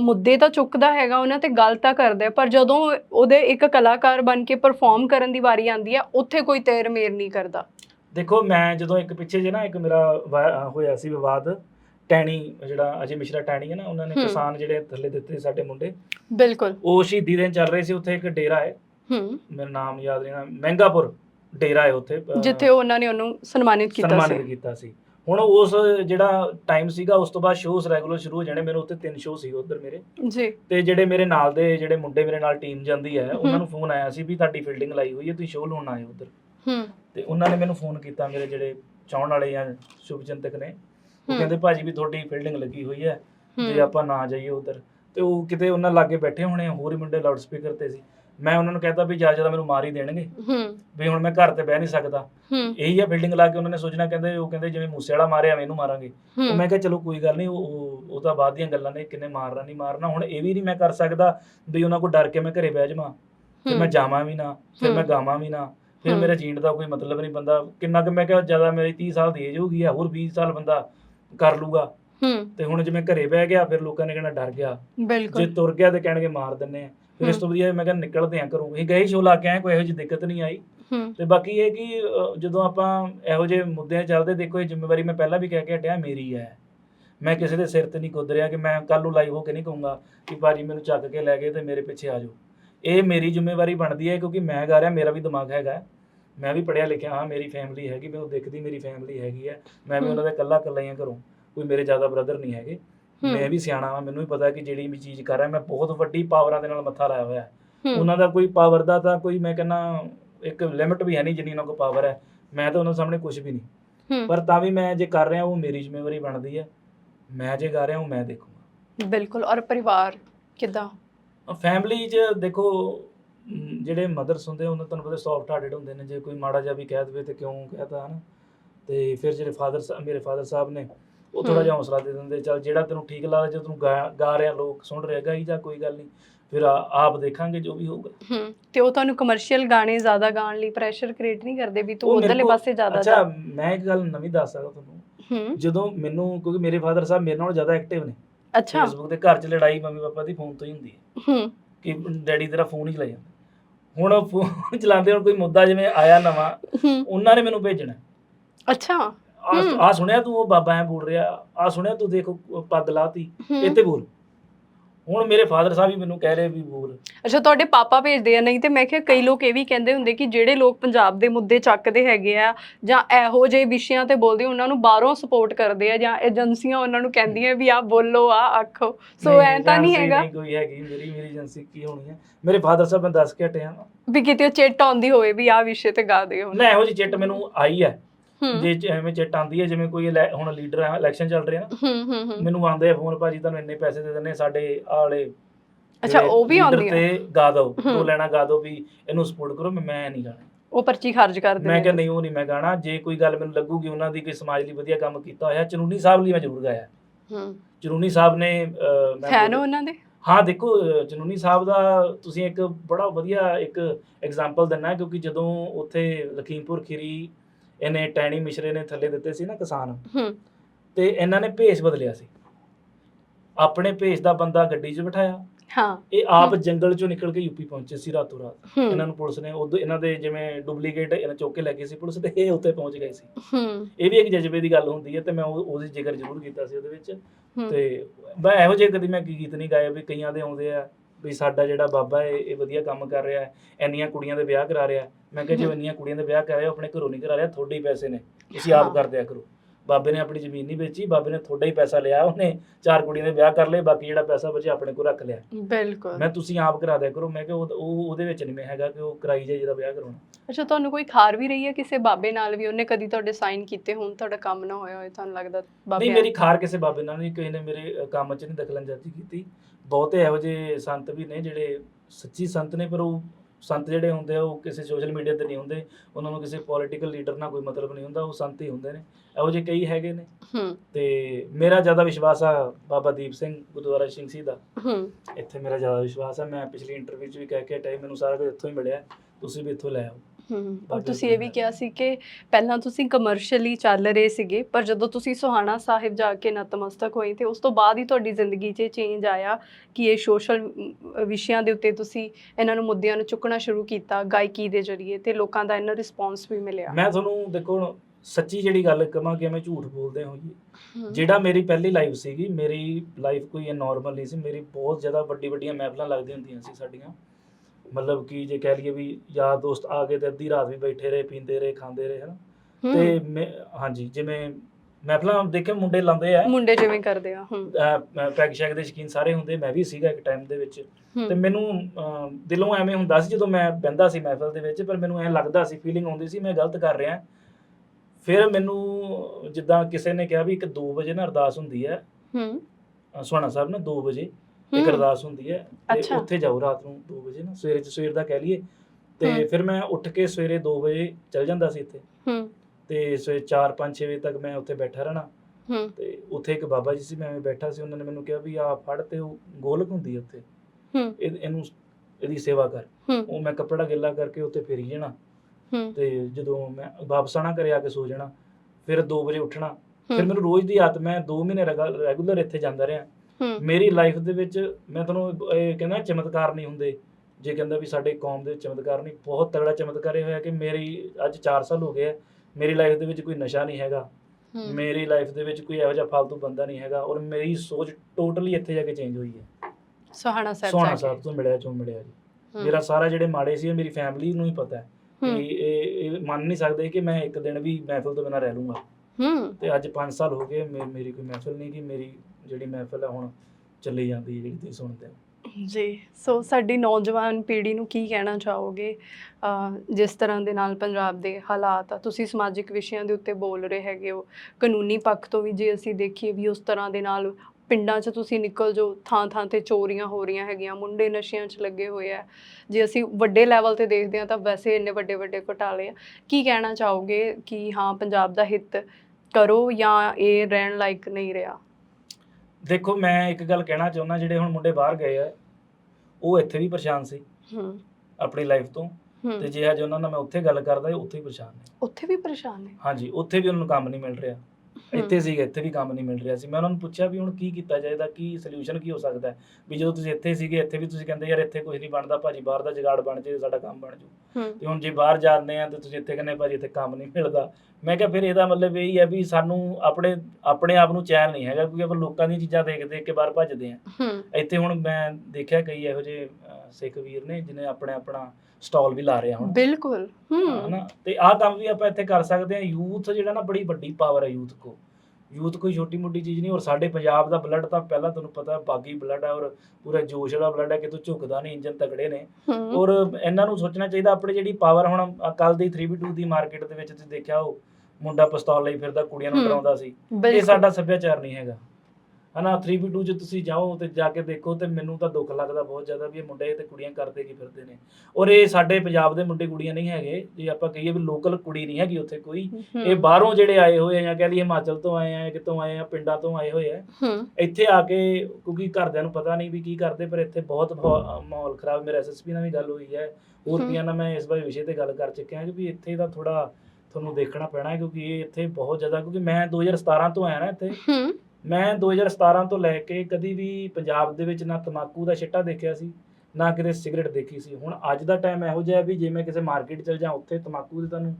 ਮੁੱਦੇ ਤਾਂ ਚੁੱਕਦਾ ਹੈਗਾ ਉਹਨਾਂ ਤੇ ਗੱਲ ਤਾਂ ਕਰਦਾ ਹੈ, ਪਰ ਜਦੋਂ ਉਹਦੇ ਇੱਕ ਕਲਾਕਾਰ ਬਣ ਕੇ ਪਰਫਾਰਮ ਕਰਨ ਦੀ ਵਾਰੀ ਆਉਂਦੀ ਆ ਉੱਥੇ ਕੋਈ ਤੇਰ ਮੇਰ ਨਹੀਂ ਕਰਦਾ। ਦੇਖੋ ਮੈਂ ਜਦੋਂ ਇੱਕ ਪਿੱਛੇ ਜੇ ਨਾ ਇੱਕ ਮੇਰਾ ਵਾ- ਅਹ ਹੋਇਆ ਸੀ ਵਿਵਾਦ ਟੈਣੀ ਜਿਹੜਾ ਅਜੇ ਮਿਸ਼ਰਾ ਟੈਣੀ ਹੈ ਨਾ ਉਹਨਾਂ ਨੇ ਹੂੰ। ਕਿਸਾਨ ਜਿਹੜੇ ਥੱਲੇ ਦਿੱਤੇ ਸਾਡੇ ਮੁੰਡੇ ਬਿਲਕੁਲ। ਉਹ ਸ਼ਹੀਦੀ ਦਿਨ ਚੱਲ ਰਹੇ ਸੀ ਉੱਥੇ ਇੱਕ ਡੇਰਾ ਹੈ। ਹੂੰ। ਮੇਰਾ ਨਾਮ ਯਾਦ ਨਹੀਂ ਆ ਮਹਿੰਗਾਪੁਰ ਡੇਰਾ ਹੈ ਉੱਥੇ ਅਹ, ਜਿੱਥੇ ਉਹਨਾਂ ਨੇ ਉਹਨੂੰ ਸਨਮਾਨਿਤ ਕੀਤਾ ਸਨਮਾਨਿਤ ਸੀ ਕੀਤਾ ਸੀ। ਹੁਣ ਉਸ ਜਿਹੜਾ ਟਾਈਮ ਸੀਗਾ ਉਸ ਤੋਂ ਬਾਅਦ ਸ਼ੋਜ਼ ਰੈਗੂਲਰ ਸ਼ੁਰੂ ਹੋ ਜਾਣੇ ਮੇਰੇ ਉੱਤੇ ਤਿੰਨ ਸ਼ੋਅ ਸੀ ਉਧਰ ਮੇਰੇ। ਜੀ। ਤੇ ਜਿਹੜੇ ਮੇਰੇ ਨਾਲ ਦੇ ਜਿਹੜੇ ਮੁੰਡੇ ਮੇਰੇ ਨਾਲ ਟੀਮ ਜਾਂਦੀ ਹੈ ਉਹਨਾਂ। ਨੂੰ ਫੋਨ ਆਇਆ ਸੀ ਵੀ ਤੁਹਾਡੀ ਫੀਲਡਿੰਗ ਲਾਈ ਹੋਈ ਹੈ ਤੁਸੀਂ ਸ਼ੋਅ ਲਾਉਣ ਆਏ ਉਧਰ। ਹੂੰ। ਤੇ ਉਹਨਾਂ ਨੇ ਮੈਨੂੰ ਫੋਨ ਕੀਤਾ ਮੇਰੇ ਜਿਹੜੇ ਚਾਹਣ ਵਾਲੇ ਆ ਸ਼ੁਭਚਿੰਤਕ ਨੇ। ਉਹ। ਕਹਿੰਦੇ ਭਾਜੀ ਵੀ ਤੁਹਾਡੀ ਫੀਲਡਿੰਗ ਲੱਗੀ ਹੋਈ ਹੈ ਜੇ ਆਪਾਂ ਨਾ ਜਾਈਏ ਉਧਰ। ਤੇ ਉਹ ਕਿਤੇ ਉਹਨਾਂ ਲਾਗੇ ਬੈਠੇ ਹੋਣੇ ਆ, ਹੋਰ ਹੀ ਮੁੰਡੇ ਲਾਊਡ ਸਪੀਕਰ ਤੇ ਸੀ। ਮੈਂ ਉਹਨਾਂ ਨੂੰ ਕਹਿਤਾ ਵੀ ਜਾ ਜ਼ਿਆਦਾ ਮੈਨੂੰ ਮਾਰ ਹੀ ਦੇਣਗੇ। ਹੂੰ। ਵੀ ਹੁਣ ਮੈਂ ਘਰ ਤੇ ਬਹਿ ਨਹੀਂ ਸਕਦਾ। ਹੂੰ। ਇਹੀ ਆ ਬਿਲਡਿੰਗ ਲਾ ਕੇ ਉਹਨਾਂ ਨੇ ਸੋਚਣਾ ਕਹਿੰਦੇ ਉਹ ਕਹਿੰਦੇ ਜਿਵੇਂ ਮੂਸੇ ਵਾਲਾ ਮਾਰਿਆ ਐਵੇਂ ਇਹਨੂੰ ਮਾਰਾਂਗੇ। ਉਹ ਮੈਂ ਕਿਹਾ ਚਲੋ ਕੋਈ ਗੱਲ ਨਹੀਂ ਉਹ ਉਹ- ਉਹ ਤਾਂ ਬਾਅਦ ਦੀਆਂ ਗੱਲਾਂ ਨੇ ਕਿੰਨੇ ਮਾਰਨਾ ਨਹੀਂ ਮਾਰਨਾ। ਹੁਣ ਇਹ ਵੀ ਨਹੀਂ ਮੈਂ ਕਰ ਸਕਦਾ ਵੀ ਉਹਨਾਂ ਕੋਲ ਡਰ ਕੇ ਮੈਂ ਘਰੇ ਬਹਿ ਜਾਵਾਂ। ਫਿਰ ਮੈਂ ਜਾਵਾਂ ਵੀ ਨਾ ਫਿਰ ਮੈਂ। ਗਾਵਾਂ ਵੀ ਨਾ। ਫਿਰ ਹੂੰ। ਮੇਰਾ ਜੀਣ ਦਾ ਕੋਈ ਮਤਲਬ ਨਹੀਂ ਬੰਦਾ। ਕਿੰਨਾ ਕਿ ਮੈਂ ਕਿਹਾ ਜ਼ਿਆਦਾ ਮੇਰੀ 30 ਸਾਲ ਦੀ ਏਜ ਹੋ ਗਈ ਆ ਹੋਰ 20 ਸਾਲ ਬੰਦਾ ਕਰ ਲੂਗਾ। ਹੂੰ। ਤੇ ਹੁਣ ਜੇ ਮੈਂ ਘਰੇ ਬਹਿ ਗਿਆ ਫਿਰ ਲੋਕਾਂ ਨੇ ਕਹਿਣਾ ਡਰ ਗਿਆ। ਜੇ ਬਿਲਕੁਲ ਤੁਰ ਗਿਆ ਤੇ ਕਹਿਣਗੇ ਮਾਰ ਦਿੰਨੇ ਆ। ਫਿਰ ਇਸ। ਤੋਂ ਵਧੀਆ ਮੈਂ ਕਿਹਾ ਨਿਕਲਦੇ ਆ ਘਰੋਂ। ਅਸੀਂ ਗਏ ਸ਼ੋਅ ਲਾ ਕੇ ਆਏ ਕੋਈ ਇਹੋ ਜਿਹੀ ਦਿੱਕਤ ਨਹੀਂ ਆਈ। ਹੂੰ। ਤੇ ਬਾਕੀ ਇਹ ਕਿ ਅ, ਜਦੋਂ ਆਪਾਂ ਇਹੋ ਜਿਹੇ ਮੁੱਦਿਆਂ ਚੱਲਦੇ ਦੇਖੋ ਇਹ ਜ਼ਿੰਮੇਵਾਰੀ ਮੈਂ ਪਹਿਲਾਂ ਵੀ ਕਹਿ ਕੇ ਹਟਿਆ ਮੇਰੀ ਹੈ। ਮੈਂ ਕਿਸੇ ਦੇ ਸਿਰ ਤੇ ਨਹੀਂ ਕੁੱਦ ਰਿਹਾ ਕਿ ਮੈਂ ਕੱਲ ਨੂੰ ਲਾਈਵ ਹੋ ਕੇ ਨਹੀਂ ਕਹੂੰਗਾ ਕਿ ਭਾਜੀ ਮੈਨੂੰ ਚੱਕ ਕੇ ਲੈ ਗਏ ਤੇ ਮੇਰੇ ਪਿੱਛੇ ਆ ਜਾਓ। ਇਹ ਮੇਰੀ ਜ਼ਿੰਮੇਵਾਰੀ ਬਣਦੀ ਹੈ ਕਿਉਂਕਿ ਮੈਂ ਗਾ ਰਿਹਾ ਮੇਰਾ ਵੀ ਦਿਮਾਗ ਹੈਗਾ ਮੈਂ ਵੀ ਪੜਿਆ ਲਿਖਿਆ ਹਾਂ ਮੇਰੀ ਫੈਮਿਲੀ ਹੈਗੀ ਮੈਨੂੰ ਦਿਖਦੀ ਮੇਰੀ ਫੈਮਿਲੀ ਹੈਗੀ ਹੈ ਮੈਂ ਵੀ। ਉਹਨਾਂ ਦੇ ਇਕੱਲਾ ਇਕੱਲਾ ਹੀ ਹਾਂ ਘਰੋਂ ਕੋਈ ਮੇਰੇ ਜ਼ਿਆਦਾ ਬ੍ਰਦਰ ਨਹੀਂ ਹੈਗੇ। ਮੈਂ ਵੀ ਸਿਆਣਾ ਹਾਂ ਮੈਨੂੰ ਵੀ ਪਤਾ ਕਿ ਜਿਹੜੀ ਵੀ ਚੀਜ਼ ਕਰ ਰਿਹਾ ਮੈਂ ਬਹੁਤ ਵੱਡੀ ਪਾਵਰਾਂ ਦੇ ਨਾਲ ਮੱਥਾ ਲਾਇਆ ਹੋਇਆ ਹੈ। ਉਹਨਾਂ ਦਾ ਕੋਈ ਪਾਵਰ ਦਾ ਤਾਂ ਕੋਈ ਮੈਂ ਕਹਿੰਦਾ ਇੱਕ ਲਿਮਿਟ ਵੀ ਹੈ ਨਹੀਂ ਜਿੰਨੀ ਉਹਨਾਂ ਕੋਲ ਪਾਵਰ ਹੈ। ਮੈਂ ਤਾਂ ਉਹਨਾਂ ਸਾਹਮਣੇ ਕੁਝ ਵੀ ਨਹੀਂ। ਪਰ ਤਾਂ ਵੀ ਮੈਂ ਜੇ ਕਰ ਰਿਹਾ ਉਹ ਮੇਰੀ ਜ਼ਿੰਮੇਵਾਰੀ ਬਣਦੀ ਹੈ। ਮੈਂ ਜੇ ਕਰ ਰਿਹਾ ਉਹ ਮੈਂ ਦੇਖੂੰਗਾ। ਬਿਲਕੁਲ ਔਰ ਪਰਿਵਾਰ ਕਿਦਾਂ? ਫੈਮਿਲੀ 'ਚ ਦੇਖੋ ਜਿਹੜੇ ਮਦਰਸ ਹੁੰਦੇ ਉਹਨਾਂ ਤੁਹਾਨੂੰ ਪਤਾ ਸੌਫਟ ਹਾਰਟਡ ਹੁੰਦੇ ਨੇ। ਜੇ ਕੋਈ ਮਾੜਾ ਜਿਹਾ ਵੀ ਕਹਿ ਦੇਵੇ ਤੇ ਕਿਉਂ ਕਹਤਾ ਹਨਾ? ਤੇ ਫਿਰ ਜਿਹੜੇ ਫਾਦਰ ਮੇਰੇ ਫਾਦਰ ਸਾਹਿਬ ਨੇ ਉਹ ਥੋੜਾ। ਜਿਹਾ ਹੌਸਲਾ ਦੇ ਦਿੰਦੇ ਚਲ ਜਿਹੜਾ ਤੈਨੂੰ ਠੀਕ ਲੱਗਦਾ ਜੇ ਤੈਨੂੰ ਗਾ- ਰਿਹਾ ਲੋਕ ਸੁਣ ਰਿਹਾ ਗਾਈ ਜਾ ਕੋਈ ਗੱਲ ਨਹੀਂ। ਫਿਰ ਆਪ ਦੇਖਾਂਗੇ ਜੋ ਵੀ ਹੋਊਗਾ। ਹੂੰ ਤੇ ਉਹ ਤੁਹਾਨੂੰ ਕਮਰਸ਼ੀਅਲ ਗਾਣੇ ਜ਼ਿਆਦਾ ਗਾਣ ਲਈ ਪ੍ਰੈਸ਼ਰ ਕ੍ਰੀਏਟ ਨਹੀਂ ਕਰਦੇ ਵੀ ਤੂੰ ਉਧਰਲੇ ਪਾਸੇ ਜ਼ਿਆਦਾ ਅੱਛਾ ਮੈਂ ਇੱਕ ਗੱਲ ਨਵੀਂ ਦੱਸ ਸਕਦਾ ਤੁਹਾਨੂੰ। ਹੂੰ। ਜਦੋਂ ਮੈਨੂੰ ਕਿਉਂਕਿ ਮੇਰੇ ਫਾਦਰ ਸਾਹਿਬ ਮੇਰੇ ਨਾਲੋਂ ਜ਼ਿਆਦਾ ਐਕਟਿਵ ਨੇ। ਅੱਛਾ। ਫੇਸਬੁੱਕ ਤੇ ਘਰ 'ਚ ਲੜਾਈ ਮੰਮੀ ਪਾਪਾ ਦੀ ਫੋਨ ਤੋਂ ਹੀ ਹੁੰਦੀ ਹੈ। ਹੂੰ। ਕਿ ਡੈਡੀ ਤੇਰਾ ਫੋਨ ਹੀ ਚਲਾਈ ਜਾਂਦਾ। ਹੁਣ ਫੋਨ ਚਲਾਉਂਦੇ ਹੁਣ ਕੋਈ ਮੁੱਦਾ ਜਿਵੇਂ ਆਇਆ ਨਵਾਂ ਹੂੰ। ਉਹਨਾਂ ਨੇ ਮੈਨੂੰ ਭੇਜਣਾ। ਅੱਛਾ। ਆ ਸੁਣਿਆ ਤੂੰ ਉਹ ਬਾਬਾ ਐ ਬੋਲ ਰਿਹਾ ਆ ਸੁਣਿਆ ਤੂੰ ਦੇਖੋ ਪੱਗ ਲਾਤੀ ਇੱਥੇ ਬੋਲ। ਹੁਣ ਮੇਰੇ ਫਾਦਰ ਸਾਹਿਬ ਵੀ ਮੈਨੂੰ ਕਹਿ ਰਹੇ ਵੀ ਬੋਲ। ਅੱਛਾ ਤੁਹਾਡੇ ਪਾਪਾ ਭੇਜਦੇ ਆ ਨਹੀਂ ਤੇ ਮੈਂ ਕਿਹਾ ਕਈ ਲੋਕ ਇਹ ਵੀ ਕਹਿੰਦੇ ਹੁੰਦੇ ਕਿ ਜਿਹੜੇ ਲੋਕ ਪੰਜਾਬ ਦੇ ਮੁੱਦੇ ਚੱਕਦੇ ਹੈਗੇ ਆ ਜਾਂ ਇਹੋ ਜਿਹੇ ਵਿਸ਼ਿਆਂ ਤੇ ਬੋਲਦੇ ਉਹਨਾਂ ਨੂੰ ਬਾਹਰੋਂ ਸਪੋਰਟ ਕਰਦੇ ਆ ਜਾਂ ਏਜੰਸੀਆਂ ਉਹਨਾਂ ਨੂੰ ਕਹਿੰਦੀਆਂ ਵੀ ਆ ਬੋਲੋ ਆ ਆਖੋ। ਸੋ ਐ ਤਾਂ ਨਹੀਂ ਹੈਗਾ? ਨਹੀਂ ਕੋਈ ਹੈਗੀ ਮੇਰੀ ਮੇਰੀ ਏਜੰਸੀ ਕੀ ਹੋਣੀ ਹੈ ਮੇਰੇ ਫਾਦਰ ਸਾਹਿਬ ਮੈਂ ਦੱਸ ਕੇ ਹਟਿਆ। ਵੀ ਕਿਤੇ ਚਿੱਟ ਆਉਂਦੀ ਹੋਵੇ ਵੀ ਆ ਵਿਸ਼ੇ ਤੇ ਗਾ ਦਿਓ। ਨਾ ਇਹੋ ਜਿਹੀ ਚਿੱਟ ਮੈਨੂੰ ਆਈ ਹੂੰ। ਜੇ ਚ- ਐਵੇਂ ਚਿੱਟ ਆਂਦੀ ਹੈ ਜਿਵੇਂ ਕੋਈ ਇਲੈ- ਹੁਣ ਲੀਡਰ ਆ ਇਲੈਕਸ਼ਨ ਚੱਲ ਰਿਹਾ ਨਾ। ਹੂੰ ਹੂੰ ਹੂੰ। ਮੈਨੂੰ ਆਉਂਦੇ ਆ ਫੋਨ ਭਾਜੀ ਤੁਹਾਨੂੰ ਇੰਨੇ ਪੈਸੇ ਦੇ ਦਿੰਨੇ ਸਾਡੇ ਆਹ ਵਾਲੇ ਅੱਛਾ ਜਿਹੜੇ ਉਹ ਵੀ leader ਆਉਂਦੀ ਹੈ ਤੇ ਗਾ ਹੂੰ। ਦੋ ਲੈਣਾ ਗਾ ਦਿਓ ਵੀ ਇਹਨੂੰ ਸਪੋਰਟ ਕਰੋ ਮੈਂ- ਮੈਂ ਨਹੀਂ ਗਾਣਾ। ਉਹ ਪਰਚੀ ਖਰਚ ਕਰਦੇ ਮੈਂ ਕਿਹਾ ਨਹੀਂ ਉਹ ਨਹੀਂ ਮੈਂ ਗਾਣਾ ਜੇ ਕੋਈ ਗੱਲ ਮੈਨੂੰ ਲੱਗੂਗੀ ਉਹਨਾਂ ਦੀ ਕੋਈ ਸਮਾਜ ਲਈ ਵਧੀਆ ਕੰਮ ਕੀਤਾ ਹੋਇਆ ਚਨੂਨੀ ਸਾਹਿਬ ਲਈ ਮੈਂ ਜ਼ਰੂਰ ਗਾਇਆ। ਹੂੰ। ਚਨੂਨੀ ਸਾਹਿਬ ਨੇ ਅਹ, ਮੈਂ ਫੈਨ ਹੋ ਉਹਨਾਂ ਦੇ? ਹਾਂ ਦੇਖੋ ਅਹ, ਚਨੂਨੀ ਸਾਹਿਬ ਦਾ ਤੁਸੀਂ ਇੱਕ ਬੜਾ ਵਧੀਆ ਇੱਕ ਐਗਜ਼ਾਮਪਲ ਦਿੰਨਾ ਕਿਉਂਕਿ ਜਦੋਂ ਉੱਥੇ ਲਖੀਮਪੁਰ ਖੀਰੀ ਇਹਨੇ ਟੈਣੀ ਮਿਸ਼ਰੇ ਨੇ ਥੱਲੇ ਦਿੱਤੇ ਸੀ ਨਾ ਕਿਸਾਨ। ਹੂੰ। ਤੇ ਇਹਨਾਂ ਨੇ ਭੇਸ ਬਦਲਿਆ ਸੀ। ਆਪਣੇ ਭੇਸ ਦਾ ਬੰਦਾ ਗੱਡੀ 'ਚ ਬਿਠਾਇਆ। ਹਾਂ। ਇਹ ਆਪ। ਜੰਗਲ 'ਚੋਂ ਨਿਕਲ ਕੇ ਯੂਪੀ ਪਹੁੰਚੇ ਸੀ ਰਾਤੋਂ ਰਾਤ। ਹੂੰ। ਇਹਨਾਂ ਨੂੰ ਪੁਲਿਸ ਨੇ ਉਦੋਂ ਇਹਨਾਂ ਦੇ ਜਿਵੇਂ ਡੁਪਲੀਕੇਟ ਇਹਨਾਂ ਚੁੱਕ ਕੇ ਲੈ ਗਈ ਸੀ ਪੁਲਿਸ ਤੇ ਇਹ ਉੱਤੇ ਪਹੁੰਚ ਗਏ ਸੀ। ਹੂੰ। ਇਹ ਵੀ ਇੱਕ ਜਜ਼ਬੇ ਦੀ ਗੱਲ ਹੁੰਦੀ ਹੈ ਤੇ ਮੈਂ ਉਹ- ਉਹਦੀ ਜ਼ਿਕਰ ਜ਼ਰੂਰ ਕੀਤਾ ਸੀ ਉਹਦੇ ਵਿੱਚ। ਹੂੰ। ਤੇ ਮੈਂ ਇਹੋ ਜਿਹੇ ਕਦੀ ਮੈਂ ਕੀ ਗੀਤ ਨਹੀਂ ਗਾਏ ਵੀ ਕਈਆਂ ਦੇ ਆਉਂਦੇ ਆ ਵੀ ਸਾਡਾ ਜਿਹੜਾ ਬਾਬਾ ਹੈ ਇਹ ਵਧੀਆ ਕੰਮ ਕਰ ਰਿਹਾ ਹੈ ਇੰਨੀਆਂ ਕੁੜੀਆਂ ਦੇ ਵਿਆਹ ਕਰਾ ਰਿਹਾ ਹੈ। ਮੈਂ ਕਿਹਾ ਜੇ। ਇੰਨੀਆਂ ਕੁੜੀਆਂ ਦੇ ਵਿਆਹ ਕਰਾ ਰਿਹਾ ਆਪਣੇ ਘਰੋਂ ਨਹੀਂ ਕਰਾ ਰਿਹਾ ਤੁਹਾਡੇ ਹੀ ਪੈਸੇ ਨੇ ਤੁਸੀਂ ਆਪ। ਕਰ ਦਿਆ ਕਰੋ ਬਾਬੇ ਨੇ ਆਪਣੀ ਜ਼ਮੀਨ ਨਹੀਂ ਵੇਚੀ ਬਾਬੇ ਨੇ ਤੁਹਾਡਾ ਹੀ ਪੈਸਾ ਲਿਆ ਉਹਨੇ ਚਾਰ ਕੁੜੀਆਂ ਦੇ ਵਿਆਹ ਕਰ ਲਏ ਬਾਕੀ ਜਿਹੜਾ ਪੈਸਾ ਬਚਿਆ ਆਪਣੇ ਕੋਲ ਰੱਖ ਲਿਆ। ਬਿਲਕੁਲ। ਮੈਂ ਤੁਸੀਂ ਆਪ ਕਰਾ ਦਿਆ ਕਰੋ ਮੈਂ ਕਿਹਾ ਉਹ ਉਹ- ਉਹਦੇ ਵਿੱਚ ਨਹੀਂ ਮੈਂ ਹੈਗਾ ਕਿ ਉਹ ਕਰਾਈ ਜਾਏ ਜਿਹਦਾ ਵਿਆਹ ਕਰਾਉਣਾ। ਅੱਛਾ ਤੁਹਾਨੂੰ ਕੋਈ ਖਾਰ ਵੀ ਰਹੀ ਹੈ ਕਿਸੇ ਬਾਬੇ ਨਾਲ ਵੀ? ਉਹਨੇ ਕਦੀ ਤੁਹਾਡੇ ਸਾਈਨ ਕੀਤੇ ਹੋਣ ਤੁਹਾਡਾ ਕੰਮ ਨਾ ਹੋਇਆ ਹੋਏ ਤੁਹਾਨੂੰ ਲੱਗਦਾ ਬਾਬੇ ਨਹੀਂ ਮੇਰੀ ਖਾਰ ਕਿਸੇ ਬਾਬੇ ਨਾਲ ਨਹੀਂ ਕਿਸੇ ਨੇ ਮੇਰੇ ਅ, ਕੰਮ 'ਚ ਨਹੀਂ ਦਖਲਅੰਦਾਜ਼ੀ ਕੀਤੀ। ਬਹੁਤੇ ਇਹੋ ਜਿਹੇ ਸੰਤ ਵੀ ਨੇ ਜਿਹੜੇ ਸੱਚੀ ਸੰਤ ਨੇ ਪਰ ਉਹ ਸੰਤ ਜਿਹੜੇ ਹੁੰਦੇ ਆ ਉਹ ਕਿਸੇ ਸੋਸ਼ਲ ਮੀਡੀਆ ਤੇ ਨਹੀਂ ਹੁੰਦੇ ਉਹਨਾਂ ਨੂੰ ਕਿਸੇ ਪੋਲੀਟੀਕਲ ਲੀਡਰ ਨਾਲ ਕੋਈ ਮਤਲਬ ਨਹੀਂ ਹੁੰਦਾ ਉਹ ਸੰਤ ਹੀ ਹੁੰਦੇ ਨੇ। ਇਹੋ ਜਿਹੇ ਕਈ ਹੈਗੇ ਨੇ। ਹੂੰ। ਤੇ ਮੇਰਾ ਜ਼ਿਆਦਾ ਵਿਸ਼ਵਾਸ ਆ ਬਾਬਾ ਦੀਪ ਸਿੰਘ ਗੁਰਦੁਆਰਾ ਸਿੰਘ ਸੀ ਦਾ। ਹੂੰ। ਇੱਥੇ ਮੇਰਾ ਜ਼ਿਆਦਾ ਵਿਸ਼ਵਾਸ ਆ। ਮੈਂ ਪਿਛਲੀ ਇੰਟਰਵਿਊ 'ਚ ਵੀ ਕਹਿ ਕੇ ਸੀ, ਮੈਨੂੰ ਸਾਰਾ ਕੁਝ ਇੱਥੋਂ ਹੀ ਮਿਲਿਆ। ਤੁਸੀਂ ਵੀ ਇੱਥੋਂ ਲੈ ਆਓ। ਹੂੰ ਔਰ ਤੁਸੀਂ ਇਹ ਵੀ। ਕਿਹਾ ਸੀ ਕਿ ਪਹਿਲਾਂ ਤੁਸੀਂ ਕਮਰਸ਼ੀਅਲੀ ਚੱਲ ਰਹੇ ਸੀਗੇ ਪਰ ਜਦੋਂ ਤੁਸੀਂ ਸੁਹਾਣਾ ਸਾਹਿਬ ਜਾ ਕੇ ਨਤਮਸਤਕ ਹੋਏ ਤੇ ਉਸ ਤੋਂ ਬਾਅਦ ਹੀ ਤੁਹਾਡੀ ਜ਼ਿੰਦਗੀ 'ਚ ਚੇਂਜ ਆਇਆ ਕਿ ਇਹ ਸੋਸ਼ਲ ਵਿਸ਼ਿਆਂ ਦੇ ਉੱਤੇ ਤੁਸੀਂ ਇਹਨਾਂ ਨੂੰ ਮੁੱਦਿਆਂ ਨੂੰ ਚੁੱਕਣਾ ਸ਼ੁਰੂ ਕੀਤਾ ਗਾਇਕੀ ਦੇ ਜ਼ਰੀਏ ਤੇ ਲੋਕਾਂ ਦਾ ਇਹਨਾਂ ਰਿਸਪੌਂਸ ਵੀ ਮਿਲਿਆ। ਮੈਂ ਤੁਹਾਨੂੰ ਦੇਖੋ ਸੱਚੀ ਜਿਹੜੀ ਗੱਲ ਕਹਾਂ ਕਿ ਮੈਂ ਝੂਠ ਬੋਲਦੇ ਹੂੰ, ਜਿਹੜਾ ਮੇਰੀ ਪਹਿਲੀ ਲਾਈਫ ਸੀਗੀ ਮੇਰੀ ਲਾਈਫ ਕੋਈ ਨਾਰਮਲ ਨਹੀਂ ਸੀ ਮੇਰੀ ਬਹੁਤ ਜ਼ਿਆਦਾ ਵੱਡੀ ਵੱਡੀਆਂ ਮਹਿਫਲਾਂ ਲੱਗਦੀਆਂ ਹੁੰਦੀਆਂ ਸੀ ਸਾਡੀਆਂ। ਮਤਲਬ ਕਿ ਜੇ ਕਹਿ ਲਈਏ ਵੀ ਯਾਰ ਦੋਸਤ ਆ ਕੇ ਤੇ ਅੱਧੀ ਰਾਤ ਵੀ ਬੈਠੇ ਰਹੇ ਪੀਂਦੇ ਰਹੇ ਖਾਂਦੇ ਰਹੇ ਹਨ? ਤੇ ਮੈਂ- ਹਾਂਜੀ ਜਿਵੇਂ ਮਹਿਫਲਾਂ ਦੇਖੇ ਮੁੰਡੇ ਲਾਉਂਦੇ ਆ। ਮੁੰਡੇ ਜਿਵੇਂ ਕਰਦੇ ਆ ਹੂੰ। ਪੈਗ ਸ਼ੈਗ ਦੇ ਸ਼ਕੀਨ ਸਾਰੇ ਹੁੰਦੇ ਮੈਂ ਵੀ ਸੀਗਾ ਇੱਕ ਟਾਈਮ ਦੇ ਵਿੱਚ। ਤੇ ਹੂੰ ਮੈਨੂੰ ਦਿਲੋਂ ਐਵੇਂ ਹੁੰਦਾ ਸੀ ਜਦੋਂ ਮੈਂ ਬਹਿੰਦਾ ਸੀ ਮਹਿਫਲ ਦੇ ਵਿੱਚ ਪਰ ਮੈਨੂੰ ਐਂ ਲੱਗਦਾ ਸੀ ਫੀਲਿੰਗ ਆਉਂਦੀ ਸੀ ਮੈਂ ਗਲਤ ਕਰ ਰਿਹਾ। ਫਿਰ ਮੈਨੂੰ ਜਿੱਦਾਂ ਕਿਸੇ ਨੇ ਕਿਹਾ ਵੀ ਇੱਕ 2 ਵਜੇ ਨਾ ਅਰਦਾਸ ਹੁੰਦੀ ਹੈ ਹੂੰ। ਅ, ਸੁਹਾਣਾ ਸਾਹਿਬ ਨਾ 2 ਵਜੇ। ਇੱਕ ਅਰਦਾਸ ਹੁੰਦੀ ਹੈ ਤੇ ਅੱਛਾ। ਉੱਥੇ ਜਾਓ ਰਾਤ ਨੂੰ 2 ਵਜੇ ਨਾ ਸਵੇਰੇ ਸਵੇਰ ਦਾ ਕਹਿ ਲਈਏ। ਤੇ ਹੂੰ। ਫਿਰ ਮੈਂ ਉੱਠ ਕੇ ਸਵੇਰੇ 2 ਵਜੇ ਚਲ ਜਾਂਦਾ ਸੀ ਇੱਥੇ। ਹੂੰ। ਤੇ ਸਵੇਰੇ 4 5 6 ਵਜੇ ਤੱਕ ਮੈਂ ਉੱਥੇ ਬੈਠਾ ਰਹਿਣਾ। ਹੂੰ। ਤੇ ਉੱਥੇ ਇੱਕ ਬਾਬਾ ਜੀ ਸੀ ਮੈਂ ਐਵੇਂ ਬੈਠਾ ਸੀ ਉਹਨਾਂ ਨੇ ਮੈਨੂੰ ਕਿਹਾ ਵੀ ਆ ਫੜ ਤੇ ਉਹ ਗੋਲਕ ਹੁੰਦੀ ਹੈ ਉੱਥੇ। ਹੂੰ। ਇਹ- ਇਹਨੂੰ ਇਹਦੀ ਸੇਵਾ ਕਰ। ਹੂੰ। ਉਹ ਮੈਂ ਕੱਪੜਾ ਗਿੱਲਾ ਕਰਕੇ ਉੱਤੇ ਫੇਰੀ ਜਾਣਾ। ਹੂੰ। ਤੇ ਜਦੋਂ ਮੈਂ ਵਾਪਸ ਆਣਾ ਘਰੇ ਆ ਕੇ ਸੋ ਜਾਣਾ ਫਿਰ 2 ਵਜੇ ਉੱਠਣਾ। ਫਿਰ ਹੂੰ, ਮੈਨੂੰ ਰੋਜ਼ ਦੀ ਆਦਤ ਮੈਂ 2 ਮਹੀਨੇ ਰੈਗੂਲਰ ਇੱਥੇ ਜਾਂਦਾ ਰਿਹਾ। ਮੇਰੀ ਲਾਈਫ ਦੇ ਵਿੱਚ ਮੈਂ ਤੁਹਾਨੂੰ ਇਹ ਕਹਿੰਦਾ ਚਮਤਕਾਰ ਨਹੀਂ ਹੁੰਦੇ। ਜੇ ਕਹਿੰਦਾ ਵੀ ਸਾਡੇ ਕੌਮ ਦੇ ਚਮਤਕਾਰ ਨਹੀਂ ਬਹੁਤ ਤਗੜਾ ਚਮਤਕਾਰ ਇਹ ਹੋਇਆ ਕਿ ਮੇਰੀ ਅੱਜ 4 ਸਾਲ ਹੋ ਗਏ ਆ ਮੇਰੀ ਲਾਈਫ ਦੇ ਵਿੱਚ ਕੋਈ ਨਸ਼ਾ ਨਹੀਂ ਹੈਗਾ। ਮੇਰੀ ਲਾਈਫ ਦੇ ਵਿੱਚ ਕੋਈ ਇਹੋ ਜਿਹਾ ਫालतू ਬੰਦਾ ਨਹੀਂ ਹੈਗਾ ਔਰ ਮੇਰੀ ਸੋਚ ਟੋਟਲੀ ਇੱਥੇ ਜਾ ਕੇ ਚੇਂਜ ਹੋਈ ਹੈ। ਸੁਹਾਣਾ ਸਾਹਿਬ ਸੋਹਣਾ ਕੇ। ਸਾਹਿਬ ਤੋਂ ਮਿਲਿਆ ਚੋਂ ਮਿਲਿਆ ਜੀ। ਮੇਰਾ ਸਾਰਾ ਜਿਹੜੇ ਮਾੜੇ ਸੀ ਮੇਰੀ ਫੈਮਿਲੀ ਨੂੰ ਹੀ ਪਤਾ ਹੈ ਹੂੰ। ਇਹ ਇਹ ਮੰਨ ਨਹੀਂ ਸਕਦੇ ਕਿ ਮੈਂ ਇੱਕ ਦਿਨ ਵੀ ਮਹਿਫਿਲ ਤੋਂ ਬਿਨਾਂ ਰਹਿ ਲੂੰਗਾ। ਹੂੰ। ਤੇ ਅੱਜ 5 ਸਾਲ ਹੋ ਗਏ ਮੇਰੀ ਕੋਈ ਮਹਿਫਿਲ ਨਹੀਂ ਕਿ ਮੇਰੀ ਜਿਹੜੀ ਮਹਿਫਿਲ ਹੈ ਹੁਣ ਚੱਲੀ ਜਾਂਦੀ ਹੈ ਜਿਹੜੀ ਤੁਸੀਂ ਸੁਣਦੇ ਹੋ। ਜੀ, ਸੋ ਸਾਡੀ ਨੌਜਵਾਨ ਪੀੜ੍ਹੀ ਨੂੰ ਕੀ ਕਹਿਣਾ ਚਾਹੋਗੇ? ਜਿਸ ਤਰ੍ਹਾਂ ਦੇ ਨਾਲ ਪੰਜਾਬ ਦੇ ਹਾਲਾਤ ਆ, ਤੁਸੀਂ ਸਮਾਜਿਕ ਵਿਸ਼ਿਆਂ ਦੇ ਉੱਤੇ ਬੋਲ ਰਹੇ ਹੈਗੇ ਹੋ। ਕਾਨੂੰਨੀ ਪੱਖ ਤੋਂ ਵੀ ਜੇ ਅਸੀਂ ਦੇਖੀਏ ਵੀ ਉਸ ਤਰ੍ਹਾਂ ਦੇ ਨਾਲ ਪਿੰਡਾਂ 'ਚ ਤੁਸੀਂ ਨਿਕਲ ਜੋ ਥਾਂ ਥਾਂ ਤੇ ਚੋਰੀਆਂ ਹੋ ਰਹੀਆਂ ਹੈਗੀਆਂ, ਮੁੰਡੇ ਨਸ਼ਿਆਂ 'ਚ ਲੱਗੇ ਹੋਏ ਆ। ਜੇ ਅਸੀਂ ਵੱਡੇ ਲੈਵਲ ਤੇ ਦੇਖਦੇ ਹਾਂ ਤਾਂ ਵੈਸੇ ਇੰਨੇ ਵੱਡੇ ਵੱਡੇ ਘੁਟਾਲੇ ਆ। ਕੀ ਕਹਿਣਾ ਚਾਹੋਗੇ ਕਿ ਹਾਂ, ਪੰਜਾਬ ਦਾ ਹਿੱਤ ਕਰੋ ਜਾਂ ਇਹ ਰਹਿਣ ਲਾਇਕ ਨਹੀਂ ਰਿਹਾ? ਦੇਖੋ ਮੈਂ ਇੱਕ ਗੱਲ ਕਹਿਣਾ ਚਾਹੁੰਦਾ ਜਿਹੜੇ ਹੁਣ ਮੁੰਡੇ ਬਾਹਰ ਗਏ ਆ ਉਹ ਇੱਥੇ ਵੀ ਪਰੇਸ਼ਾਨ ਸੀ ਹੂੰ। ਆਪਣੀ ਲਾਈਫ ਤੋਂ। ਤੇ ਹੂੰ ਜੇ ਅੱਜ ਉਹਨਾਂ ਨਾਲ ਮੈਂ ਉੱਥੇ ਗੱਲ ਕਰਦਾ ਇਹ ਉੱਥੇ ਹੀ ਪਰੇਸ਼ਾਨ ਨੇ। ਉੱਥੇ ਵੀ ਪਰੇਸ਼ਾਨ ਨੇ? ਹਾਂਜੀ ਉੱਥੇ ਵੀ ਉਹਨਾਂ ਨੂੰ ਕੰਮ ਨਹੀਂ ਮਿਲ ਰਿਹਾ। ਇੱਥੇ ਸੀਗਾ ਇੱਥੇ ਵੀ ਕੰਮ ਨਹੀਂ ਮਿਲ ਰਿਹਾ ਸੀ। ਮੈਂ ਉਹਨਾਂ ਨੂੰ ਪੁੱਛਿਆ ਵੀ ਹੁਣ ਕੀ ਕੀਤਾ ਜਾਏਦਾ ਕੀ ਸੋਲੂਸ਼ਨ ਕੀ ਹੋ ਸਕਦਾ? ਵੀ ਜਦੋਂ ਤੁਸੀਂ ਇੱਥੇ ਸੀਗੇ ਇੱਥੇ ਵੀ ਤੁਸੀਂ ਕਹਿੰਦੇ ਯਾਰ ਇੱਥੇ ਕੁਝ ਨਹੀਂ ਬਣਦਾ ਭਾਜੀ ਬਾਹਰ ਦਾ ਜੁਗਾੜ ਬਣ ਜੇ ਸਾਡਾ ਕੰਮ ਬਣ ਜੂ ਤੇ ਹੁਣ ਜੇ ਬਾਹਰ ਜਾਂਦੇ ਆ ਤੇ ਤੁਸੀਂ ਇੱਥੇ ਕਹਿੰਦੇ ਭਾਜੀ ਇੱਥੇ ਕੰਮ ਨਹੀਂ ਮਿਲਦਾ। ਮੈਂ ਕਿਹਾ ਫਿਰ ਇਹਦਾ ਮਤਲਬ ਇਹ ਹੀ ਹੈ ਵੀ ਸਾਨੂੰ ਆਪਣੇ ਆਪਣੇ ਆਪ ਨੂੰ ਚੈਨ ਨਹੀਂ ਹੈਗਾ ਕਿਉਂਕਿ ਆਪਾਂ ਲੋਕਾਂ ਦੀਆਂ ਚੀਜ਼ਾਂ ਦੇਖ ਦੇਖ ਕੇ ਬਾਹਰ ਭੱਜਦੇ ਆ। ਇੱਥੇ ਹੁਣ ਮੈਂ ਦੇਖਿਆ ਕਈ ਇਹੋ ਜਿਹੇ ਸਿੱਖ ਵੀਰ ਨੇ ਜਿਨੇ ਆਪਣੇ ਆਪਣਾ ਸਟਾਲ ਵੀ ਲਾ ਰਹੇ ਹੁਣ। ਬਿਲਕੁਲ ਹੂੰ। ਹਨਾ? ਤੇ ਆਹ ਕੰਮ ਵੀ ਆਪਾਂ ਇੱਥੇ ਕਰ ਸਕਦੇ ਆ ਯੂਥ ਜਿਹੜਾ ਨਾ ਬੜੀ ਵੱਡੀ ਪਾਵਰ ਹੈ ਯੂਥ ਕੋ। ਯੂਥ ਕੋਈ ਛੋਟੀ ਮੋਟੀ ਚੀਜ਼ ਨਹੀਂ ਔਰ ਸਾਡੇ ਪੰਜਾਬ ਦਾ ਬਲੱਡ ਤਾਂ ਪਹਿਲਾਂ ਤੁਹਾਨੂੰ ਪਤਾ ਬਾਗੀ ਬਲੱਡ ਹੈ ਔਰ ਪੂਰਾ ਜੋਸ਼ ਵਾਲਾ ਬਲੱਡ ਹੈ ਕਿ ਤੂੰ ਝੁਕਦਾ ਨਹੀਂ ਇੰਜਨ ਤਗੜੇ ਨੇ। ਹੂੰ। ਔਰ ਇਹਨਾਂ ਨੂੰ ਸੋਚਣਾ ਚਾਹੀਦਾ ਆਪਣੀ ਜਿਹੜੀ ਪਾਵਰ ਹੁਣ ਕੱਲ ਦੀ 3v2 ਦੀ ਮਾਰਕੀਟ ਦੇ ਵਿੱਚ ਤੁਸੀਂ ਦੇਖਿਆ ਉਹ ਮੁੰਡਾ ਪਿਸਤੌਲ ਲਈ ਫਿਰਦਾ ਕੁੜੀਆਂ ਨੂੰ ਹੂੰ। ਡਰਾਉਂਦਾ ਸੀ। ਇਹ ਬਿਲਕੁਲ। ਸਾਡਾ ਸੱਭਿਆਚਾਰ ਨਹੀਂ ਹੈਗਾ। ਹਨਾ 3v2 ਚ ਤੁਸੀਂ ਜਾਓ ਤੇ ਜਾ ਕੇ ਦੇਖੋ ਤੇ ਮੈਨੂੰ ਤਾਂ ਦੁੱਖ ਲੱਗਦਾ ਬਹੁਤ ਜ਼ਿਆਦਾ ਵੀ ਇਹ ਮੁੰਡੇ ਤੇ ਕੁੜੀਆਂ ਕਰਦੇ ਕੀ ਫਿਰਦੇ ਨੇ। ਔਰ ਇਹ ਸਾਡੇ ਪੰਜਾਬ ਦੇ ਮੁੰਡੇ ਕੁੜੀਆਂ ਨਹੀਂ ਹੈਗੇ ਜੇ ਆਪਾਂ ਕਹੀਏ ਵੀ ਲੋਕਲ ਕੁੜੀ ਨਹੀਂ ਹੈਗੀ ਉੱਥੇ ਕੋਈ ਇਹ ਬਾਹਰੋਂ ਜਿਹੜੇ ਆਏ ਹੋਏ ਆ ਜਾਂ ਕਹਿ ਲਈਏ ਹਿਮਾਚਲ ਤੋਂ ਆਏ ਆ ਕਿਤੋਂ ਆਏ ਆ ਪਿੰਡਾਂ ਤੋਂ ਆਏ ਹੋਏ ਆ ਇੱਥੇ ਆ ਕੇ ਕਿਉਂਕਿ ਘਰਦਿਆਂ ਨੂੰ ਪਤਾ ਨਹੀਂ ਵੀ ਕੀ ਕਰਦੇ ਪਰ ਇੱਥੇ ਬਹੁਤ ਮਾਹੌ- ਮਾਹੌਲ ਖਰਾਬ ਮੇਰੇ ਐਸਐਸਪੀ ਨਾਲ ਵੀ ਗੱਲ ਹੋਈ ਹੈ। ਹੋਰ। ਪੀਆਂ ਨਾਲ ਮੈਂ ਇਸ ਬਾਰੇ ਵਿਸ਼ੇ ਤੇ ਗੱਲ ਕਰ ਚੁੱਕਿਆ ਕਿ ਵੀ ਇੱਥੇ ਦਾ ਥੋੜਾ ਤੁਹਾਨੂੰ ਦੇਖਣਾ ਪੈਣਾ ਕਿਉਂਕਿ ਇਹ ਇੱਥੇ ਬਹੁਤ ਜ਼ਿਆਦਾ ਕਿਉਂਕਿ ਮੈਂ 2017 ਤੋਂ ਆਇਆ ਨਾ ਇੱਥੇ। ਮੈਂ 2017 ਤੋਂ ਲੈ ਕੇ ਕਦੀ ਵੀ ਪੰਜਾਬ ਦੇ ਵਿੱਚ ਨਾ ਤਮਾਕੂ ਦਾ ਛਿੱਟਾ ਦੇਖਿਆ ਸੀ, ਨਾ ਕਿਤੇ ਸਿਗਰਟ ਦੇਖੀ ਸੀ। ਹੁਣ ਅੱਜ ਦਾ ਟਾਈਮ ਇਹੋ ਜਿਹਾ ਵੀ ਜੇ ਮੈਂ ਕਿਸੇ ਮਾਰਕੀਟ ਚਲ ਜਾਂ ਉੱਥੇ ਤਮਾਕੂ ਦੇ ਤੁਹਾਨੂੰ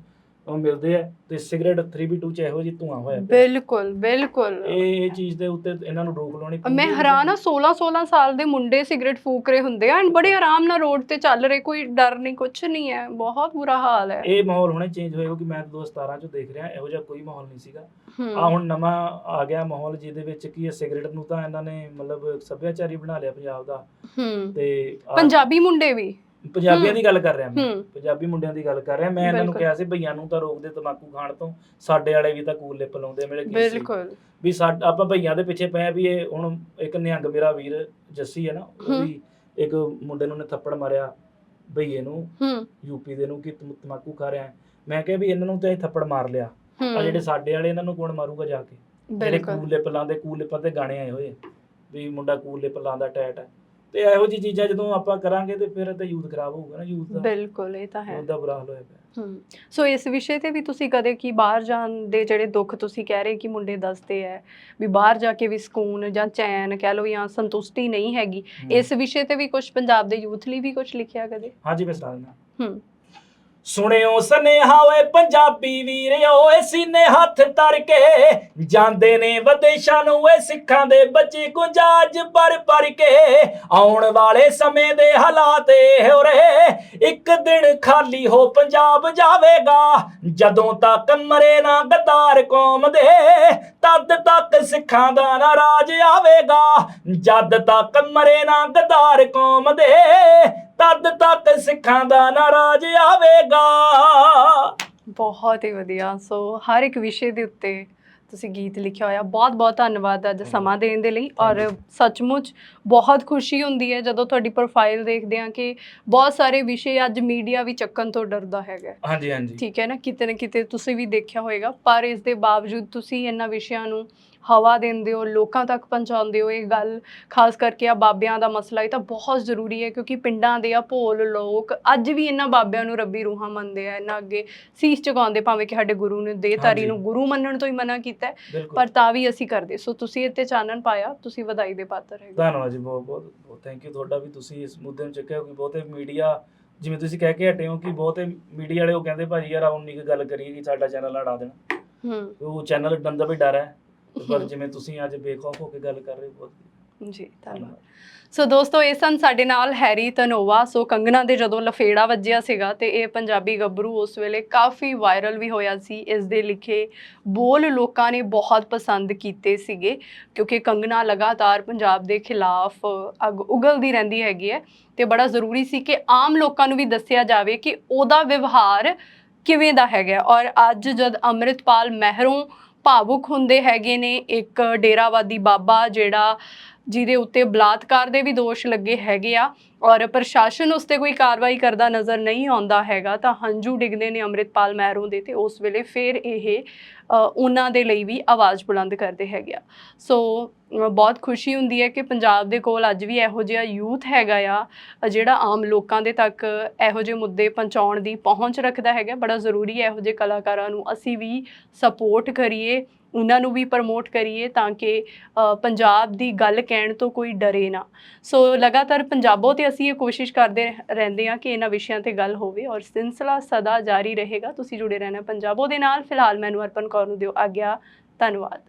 ਉਹ ਮਿਲਦੇ ਆ ਤੇ ਸਿਗਰਟ 3v2 ਚ ਇਹੋ ਜਿਹੀ ਧੂਆਂ ਹੋਇਆ ਪਿਆ। ਬਿਲਕੁਲ ਬਿਲਕੁਲ। ਇਹ ਇਹ ਚੀਜ਼ ਦੇ ਉੱਤੇ ਇਹਨਾਂ ਨੂੰ ਰੋਕ ਲਾਉਣੀ ਮੈਂ ਪਊਗੀ। ਹੈਰਾਨ ਆ 16 16 ਸਾਲ ਦੇ ਮੁੰਡੇ ਸਿਗਰਟ ਫੂਕ ਰਹੇ ਹੁੰਦੇ ਆ ਐਂਡ ਬੜੇ ਆਰਾਮ ਨਾਲ ਰੋਡ ਤੇ ਚੱਲ ਰਹੇ ਕੋਈ ਡਰ ਨਹੀਂ ਕੁਝ ਨਹੀਂ ਹੈ ਬਹੁਤ ਬੁਰਾ ਹਾਲ ਹੈ। ਇਹ ਮਾਹੌਲ ਹੁਣੇ ਚੇਂਜ ਹੋਇਆ ਕਿਉਂਕਿ ਮੈਂ 2017 ਚ ਦੇਖ ਰਿਹਾ ਇਹੋ ਜਿਹਾ ਕੋਈ ਮਾਹੌਲ ਨਹੀਂ ਸੀਗਾ। ਹੂੰ, ਆ ਹੁਣ ਨਵਾਂ ਆ ਗਿਆ ਮਾਹੌਲ ਜਿਹਦੇ ਵਿੱਚ ਕੀ ਹੈ ਸਿਗਰਟ ਨੂੰ ਤਾਂ ਇਹਨਾਂ ਨੇ ਮਤਲਬ ਸੱਭਿਆਚਾਰੀ ਬਣਾ ਲਿਆ ਪੰਜਾਬ ਦਾ। ਹੂੰ। ਤੇ ਆਹ ਪੰਜਾਬੀ ਮੁੰਡੇ ਵੀ। ਪੰਜਾਬੀਆਂ ਦੀ ਗੱਲ ਕਰ ਰਿਹਾ ਮੈਂ। ਹੂੰ। ਪੰਜਾਬੀ ਮੁੰਡਿਆਂ ਦੀ ਗੱਲ ਕਰ ਰਿਹਾ। ਮੈਂ ਇਹਨਾਂ ਨੂੰ ਬਿਲਕੁਲ। ਕਿਹਾ ਸੀ ਭਈਆਂ ਨੂੰ ਤਾਂ ਰੋਕਦੇ ਤਮਾਕੂ ਖਾਣ ਤੋਂ ਸਾਡੇ ਵਾਲੇ ਵੀ ਤਾਂ ਕੂਲ ਲਿਪ ਲਾਉਂਦੇ ਮੇਰੇ ਕੀ ਸੀ ਬਿਲਕੁਲ। ਵੀ ਸਾਡ ਆਪਾਂ ਭਈਆਂ ਦੇ ਪਿੱਛੇ ਪਏ ਆ ਵੀ ਇਹ ਹੁਣ ਇੱਕ ਨਿਹੰਗ ਮੇਰਾ ਵੀਰ ਜੱਸੀ ਹੈ ਨਾ ਉਹ ਹੂੰ। ਵੀ ਇੱਕ ਮੁੰਡੇ ਨੂੰ ਨੇ ਥੱਪੜ ਮਾਰਿਆ ਭਈਏ ਨੂੰ ਹੂੰ। ਯੂਪੀ ਦੇ ਨੂੰ ਕਿ ਤਮ- ਤਮਾਕੂ ਖਾ ਰਿਹਾ। ਹੈ। ਮੈਂ ਕਿਹਾ ਵੀ ਇਹਨਾਂ ਨੂੰ ਤਾਂ ਇਹ ਥੱਪੜ ਮਾਰ ਲਿਆ। ਆ ਜਿਹੜੇ ਹੂੰ ਸਾਡੇ ਵਾਲੇ ਇਹਨਾਂ ਨੂੰ ਕੌਣ ਮਾਰੂਗਾ ਜਾ ਕੇ? ਜਿਹੜੇ ਬਿਲਕੁਲ। ਕੂਲ ਲਿਪ ਲਾਉਂਦੇ ਕੂਲ ਲਿਪਾਂ ਤੇ ਗਾਣੇ ਆਏ ਹੋਏ। ਆ ਵੀ ਮੁੰਡਾ ਕੂਲ ਲਿਪ ਲਾਉਂਦਾ ਟੈਟ। ਹੈ ਤੇ ਇਹੋ ਜਿਹੀ ਚੀਜ਼ਾਂ ਜਦੋਂ ਆਪਾਂ ਕਰਾਂਗੇ ਤੇ ਫਿਰ ਤੇ ਯੂਥ ਖਰਾਬ ਹੋਊਗਾ ਨਾ ਯੂਥ ਦਾ ਬਿਲਕੁਲ ਇਹ ਤਾਂ ਹੈ। ਉਹਦਾ ਬੁਰਾ ਹਾਲ ਹੋਇਆ ਪਿਆ। ਹਮ, ਸੋ ਇਸ ਵਿਸ਼ੇ ਤੇ ਵੀ ਤੁਸੀਂ ਕਦੇ ਕੀ ਬਾਹਰ ਜਾਣ ਦੇ ਜਿਹੜੇ ਦੁੱਖ ਤੁਸੀਂ ਕਹਿ ਰਹੇ ਕਿ ਮੁੰਡੇ ਦੱਸਦੇ ਆ ਵੀ ਬਾਹਰ ਜਾ ਕੇ ਵੀ ਸਕੂਨ ਜਾਂ ਚੈਨ ਕਹਿ ਲਓ ਜਾਂ ਸੰਤੁਸ਼ਟੀ ਨਹੀਂ ਹੈਗੀ। ਇਸ ਵਿਸ਼ੇ ਤੇ ਵੀ ਕੁਝ ਪੰਜਾਬ ਦੇ ਯੂਥ ਲਈ ਵੀ ਕੁਝ ਲਿਖਿਆ ਕਦੇ? ਹਾਂਜੀ ਮੈਂ ਸੁਣਾ ਦਿੰਦਾ। ਹਮ ਸੁਣਿਓ ਸਨੇਹਾ ਓਏ ਪੰਜਾਬੀ ਵੀਰਿਓ ਏ ਸੀਨੇ ਹੱਥ ਤਰ ਕੇ ਜਾਂਦੇ ਨੇ ਵਿਦੇਸ਼ਾਂ ਨੂੰ ਏ ਸਿੱਖਾਂ ਦੇ ਬੱਚੇ ਗੁੰਜਾਜ ਪਰ ਪਰ ਕੇ। ਆਉਣ ਵਾਲੇ ਸਮੇਂ ਦੇ ਹਾਲਾਤ ਇਹ ਰਹੇ। ਇੱਕ ਦਿਨ ਖਾਲੀ ਹੋ ਪੰਜਾਬ ਜਾਵੇਗਾ। ਜਦੋਂ ਤੱਕ ਮਰੇ ਨਾ ਗਦਾਰ ਕੌਮ ਦੇ, ਤਦ ਤੱਕ ਸਿੱਖਾਂ ਦਾ ਨਾ ਰਾਜ ਆਵੇਗਾ। ਜਦ ਤੱਕ ਮਰੇ ਨਾ ਗਦਾਰ ਕੌਮ ਦੇ ਤਦ ਤੱਕ ਸਿੱਖਾਂ ਦਾ ਨਾ ਰਾਜ ਆਵੇਗਾ। ਬਹੁਤ ਹੀ ਵਧੀਆ। ਸੋ ਹਰ ਇੱਕ ਵਿਸ਼ੇ ਦੇ ਉੱਤੇ ਤੁਸੀਂ ਗੀਤ ਲਿਖਿਆ ਹੋਇਆ ਬਹੁਤ ਬਹੁਤ ਧੰਨਵਾਦ ਅੱਜ ਸਮਾਂ ਦੇਣ ਦੇ ਲਈ। ਔਰ ਸੱਚਮੁੱਚ ਬਹੁਤ ਖੁਸ਼ੀ ਹੁੰਦੀ ਹੈ ਜਦੋਂ ਤੁਹਾਡੀ ਪ੍ਰੋਫਾਈਲ ਦੇਖਦੇ ਹਾਂ ਕਿ ਬਹੁਤ ਸਾਰੇ ਵਿਸ਼ੇ ਅੱਜ ਮੀਡੀਆ ਵੀ ਚੱਕਣ ਤੋਂ ਡਰਦਾ ਹੈਗਾ। ਹਾਂਜੀ ਹਾਂਜੀ। ਠੀਕ ਹੈ ਨਾ? ਕਿਤੇ ਨਾ ਕਿਤੇ ਤੁਸੀਂ ਵੀ ਦੇਖਿਆ ਹੋਵੇਗਾ ਪਰ ਇਸ ਦੇ ਬਾਵਜੂਦ ਤੁਸੀਂ ਇਹਨਾਂ ਵਿਸ਼ਿਆਂ ਨੂੰ ਹਵਾ ਦਿੰਦੇ ਹੋ ਲੋਕਾਂ ਤੱਕ ਪਹੁੰਚਾਉਂਦੇ ਹੋ ਇਹ ਗੱਲ ਖਾਸ ਕਰਕੇ ਆ ਬਾਬਿਆਂ ਦਾ ਮਸਲਾ ਇਹ ਤਾਂ ਬਹੁਤ ਜ਼ਰੂਰੀ ਹੈ ਕਿਉਂਕਿ ਪਿੰਡਾਂ ਦੇ ਆ ਭੋਲ ਲੋਕ ਅੱਜ ਵੀ ਇਹਨਾਂ ਬਾਬਿਆਂ ਨੂੰ ਰੱਬੀ ਰੂਹਾਂ ਮੰਨਦੇ ਆ ਇਹਨਾਂ ਅੱਗੇ ਸੀਸ ਝੁਕਾਉਂਦੇ ਭਾਵੇਂ ਕਿ ਸਾਡੇ ਗੁਰੂ ਨੇ ਦੇਹਧਾਰੀ ਹਾਂਜੀ। ਨੂੰ ਗੁਰੂ ਮੰਨਣ ਤੋਂ ਹੀ ਮਨਾ ਕੀਤਾ ਪਰ ਤਾਂ ਵੀ ਅਸੀਂ ਕਰਦੇ ਸੋ ਤੁਸੀਂ ਇੱਥੇ ਚਾਨਣ ਪਾਇਆ ਤੁਸੀਂ ਵਧਾਈ ਦੇ ਪਾਤਰ ਹੈਗੇ। ਧੰਨਵਾਦ ਜੀ ਬਹੁਤ ਬਹੁਤ ਥੈਂਕ ਯੂ ਤੁਹਾਡਾ ਵੀ ਤੁਸੀਂ ਇਸ ਮੁੱਦੇ ਨੂੰ ਚੱਕਿਆ ਕਿ ਬਹੁਤੇ ਮੀਡੀਆ ਜਿਵੇਂ ਤੁਸੀਂ ਕਹਿ ਕੇ ਹਟੇ ਹੋ ਕਿ ਬਹੁਤੇ ਮੀਡੀਆ ਵਾਲੇ ਉਹ ਕਹਿੰਦੇ ਭਾਜੀ ਯਾਰ ਆਉਣ ਨਹੀਂ ਗੱਲ ਕਰੀਏ ਕਿ ਸਾਡਾ ਚੈਨਲ ਹਟਾ ਦੇਣ। ਹੂੰ। ਉਹ ਚੈਨਲ ਡੰਦਾ ਵੀ ਡਰ ਹੈ। ਪਰ। ਜਿਵੇਂ ਤੁਸੀਂ ਅੱਜ ਬੇਖੌਫ ਹੋ ਕੇ ਗੱਲ ਕਰ ਰਹੇ ਹੋ ਬਹੁਤ ਜੀ ਧੰਨਵਾਦ। ਸੋ ਦੋਸਤੋ ਇਹ ਸਨ ਸਾਡੇ ਨਾਲ ਹੈਰੀ ਤਨੋਵਾ। ਸੋ ਕੰਗਨਾ ਦੇ ਜਦੋਂ ਲਫੇੜਾ ਵੱਜਿਆ ਸੀਗਾ ਤੇ ਇਹ ਪੰਜਾਬੀ ਗੱਭਰੂ ਉਸ ਵੇਲੇ ਕਾਫੀ ਵਾਇਰਲ ਵੀ ਹੋਇਆ ਸੀ। ਇਸ ਦੇ ਲਿਖੇ ਬੋਲ ਲੋਕਾਂ ਨੇ ਬਹੁਤ ਪਸੰਦ ਕੀਤੇ ਸੀਗੇ ਕਿਉਂਕਿ ਕੰਗਨਾ ਲਗਾਤਾਰ ਪੰਜਾਬ ਦੇ ਖਿਲਾਫ ਅੱਗ ਉਗਲਦੀ ਰਹਿੰਦੀ ਹੈਗੀ ਹੈ ਤੇ ਬੜਾ ਜ਼ਰੂਰੀ ਸੀ ਕਿ ਆਮ ਲੋਕਾਂ ਨੂੰ ਵੀ ਦੱਸਿਆ ਜਾਵੇ ਕਿ ਉਹਦਾ ਵਿਵਹਾਰ ਕਿਵੇਂ ਦਾ ਹੈਗਾ ਔਰ ਅੱਜ ਜਦ ਅੰਮ੍ਰਿਤਪਾਲ ਮਹਿਰੋਂ ਭਾਵੁਕ ਹੁੰਦੇ ਹੈਗੇ ਨੇ ਇੱਕ ਡੇਰਾਵਾਦੀ ਬਾਬਾ ਜਿਹੜਾ ਜਿਹਦੇ ਉੱਤੇ ਬਲਾਤਕਾਰ ਦੇ ਵੀ ਦੋਸ਼ ਲੱਗੇ ਹੈਗੇ ਆ। ਔਰ ਪ੍ਰਸ਼ਾਸਨ ਉਸ ਤੇ ਕੋਈ ਕਾਰਵਾਈ ਕਰਦਾ ਨਜ਼ਰ ਨਹੀਂ ਆਉਂਦਾ ਹੈਗਾ, ਤਾਂ ਹੰਝੂ ਡਿੱਗਦੇ ਨੇ ਅੰਮ੍ਰਿਤਪਾਲ ਮਹਿਰੋਂ ਦੇ ਤੇ ਉਸ ਵੇਲੇ ਫਿਰ ਇਹ ਉਹਨਾਂ ਦੇ ਲਈ ਵੀ ਆਵਾਜ਼ ਬੁਲੰਦ ਕਰਦੇ ਹੈਗੇ ਆ। ਸੋ ਬਹੁਤ ਖੁਸ਼ੀ ਹੁੰਦੀ ਹੈ ਕਿ ਪੰਜਾਬ ਦੇ ਕੋਲ ਅੱਜ ਵੀ ਇਹੋ ਜਿਹਾ ਯੂਥ ਹੈਗਾ ਆ, ਜਿਹੜਾ ਆਮ ਲੋਕਾਂ ਦੇ ਤੱਕ ਇਹੋ ਜਿਹੇ ਮੁੱਦੇ ਪਹੁੰਚਾਉਣ ਦੀ ਪਹੁੰਚ ਰੱਖਦਾ ਹੈਗਾ। ਬੜਾ ਜ਼ਰੂਰੀ ਹੈ ਇਹੋ ਜਿਹੇ ਕਲਾਕਾਰਾਂ ਨੂੰ ਅਸੀਂ ਵੀ ਸਪੋਰਟ ਕਰੀਏ ਉਹਨਾਂ ਨੂੰ ਵੀ ਪ੍ਰਮੋਟ ਕਰੀਏ ਤਾਂ ਕਿ ਪੰਜਾਬ ਦੀ ਗੱਲ ਕਹਿਣ ਤੋਂ ਕੋਈ ਡਰੇ ਨਾ। ਸੋ ਲਗਾਤਾਰ ਪੰਜਾਬੋ ਤੇ ਅਸੀਂ ਇਹ ਕੋਸ਼ਿਸ਼ ਕਰਦੇ ਰਹਿੰਦੇ ਹਾਂ ਕਿ ਇਹਨਾਂ ਵਿਸ਼ਿਆਂ ਤੇ ਗੱਲ ਹੋਵੇ ਔਰ ਸਿਲਸਿਲਾ ਸਦਾ ਜਾਰੀ ਰਹੇਗਾ। ਤੁਸੀਂ ਜੁੜੇ ਰਹਿਣਾ ਪੰਜਾਬੋ ਦੇ ਨਾਲ। ਫਿਲਹਾਲ ਮੈਨੂੰ ਅਰਪਣ ਕੌਰ ਨੂੰ ਦਿਓ ਆਗਿਆ। ਧੰਨਵਾਦ।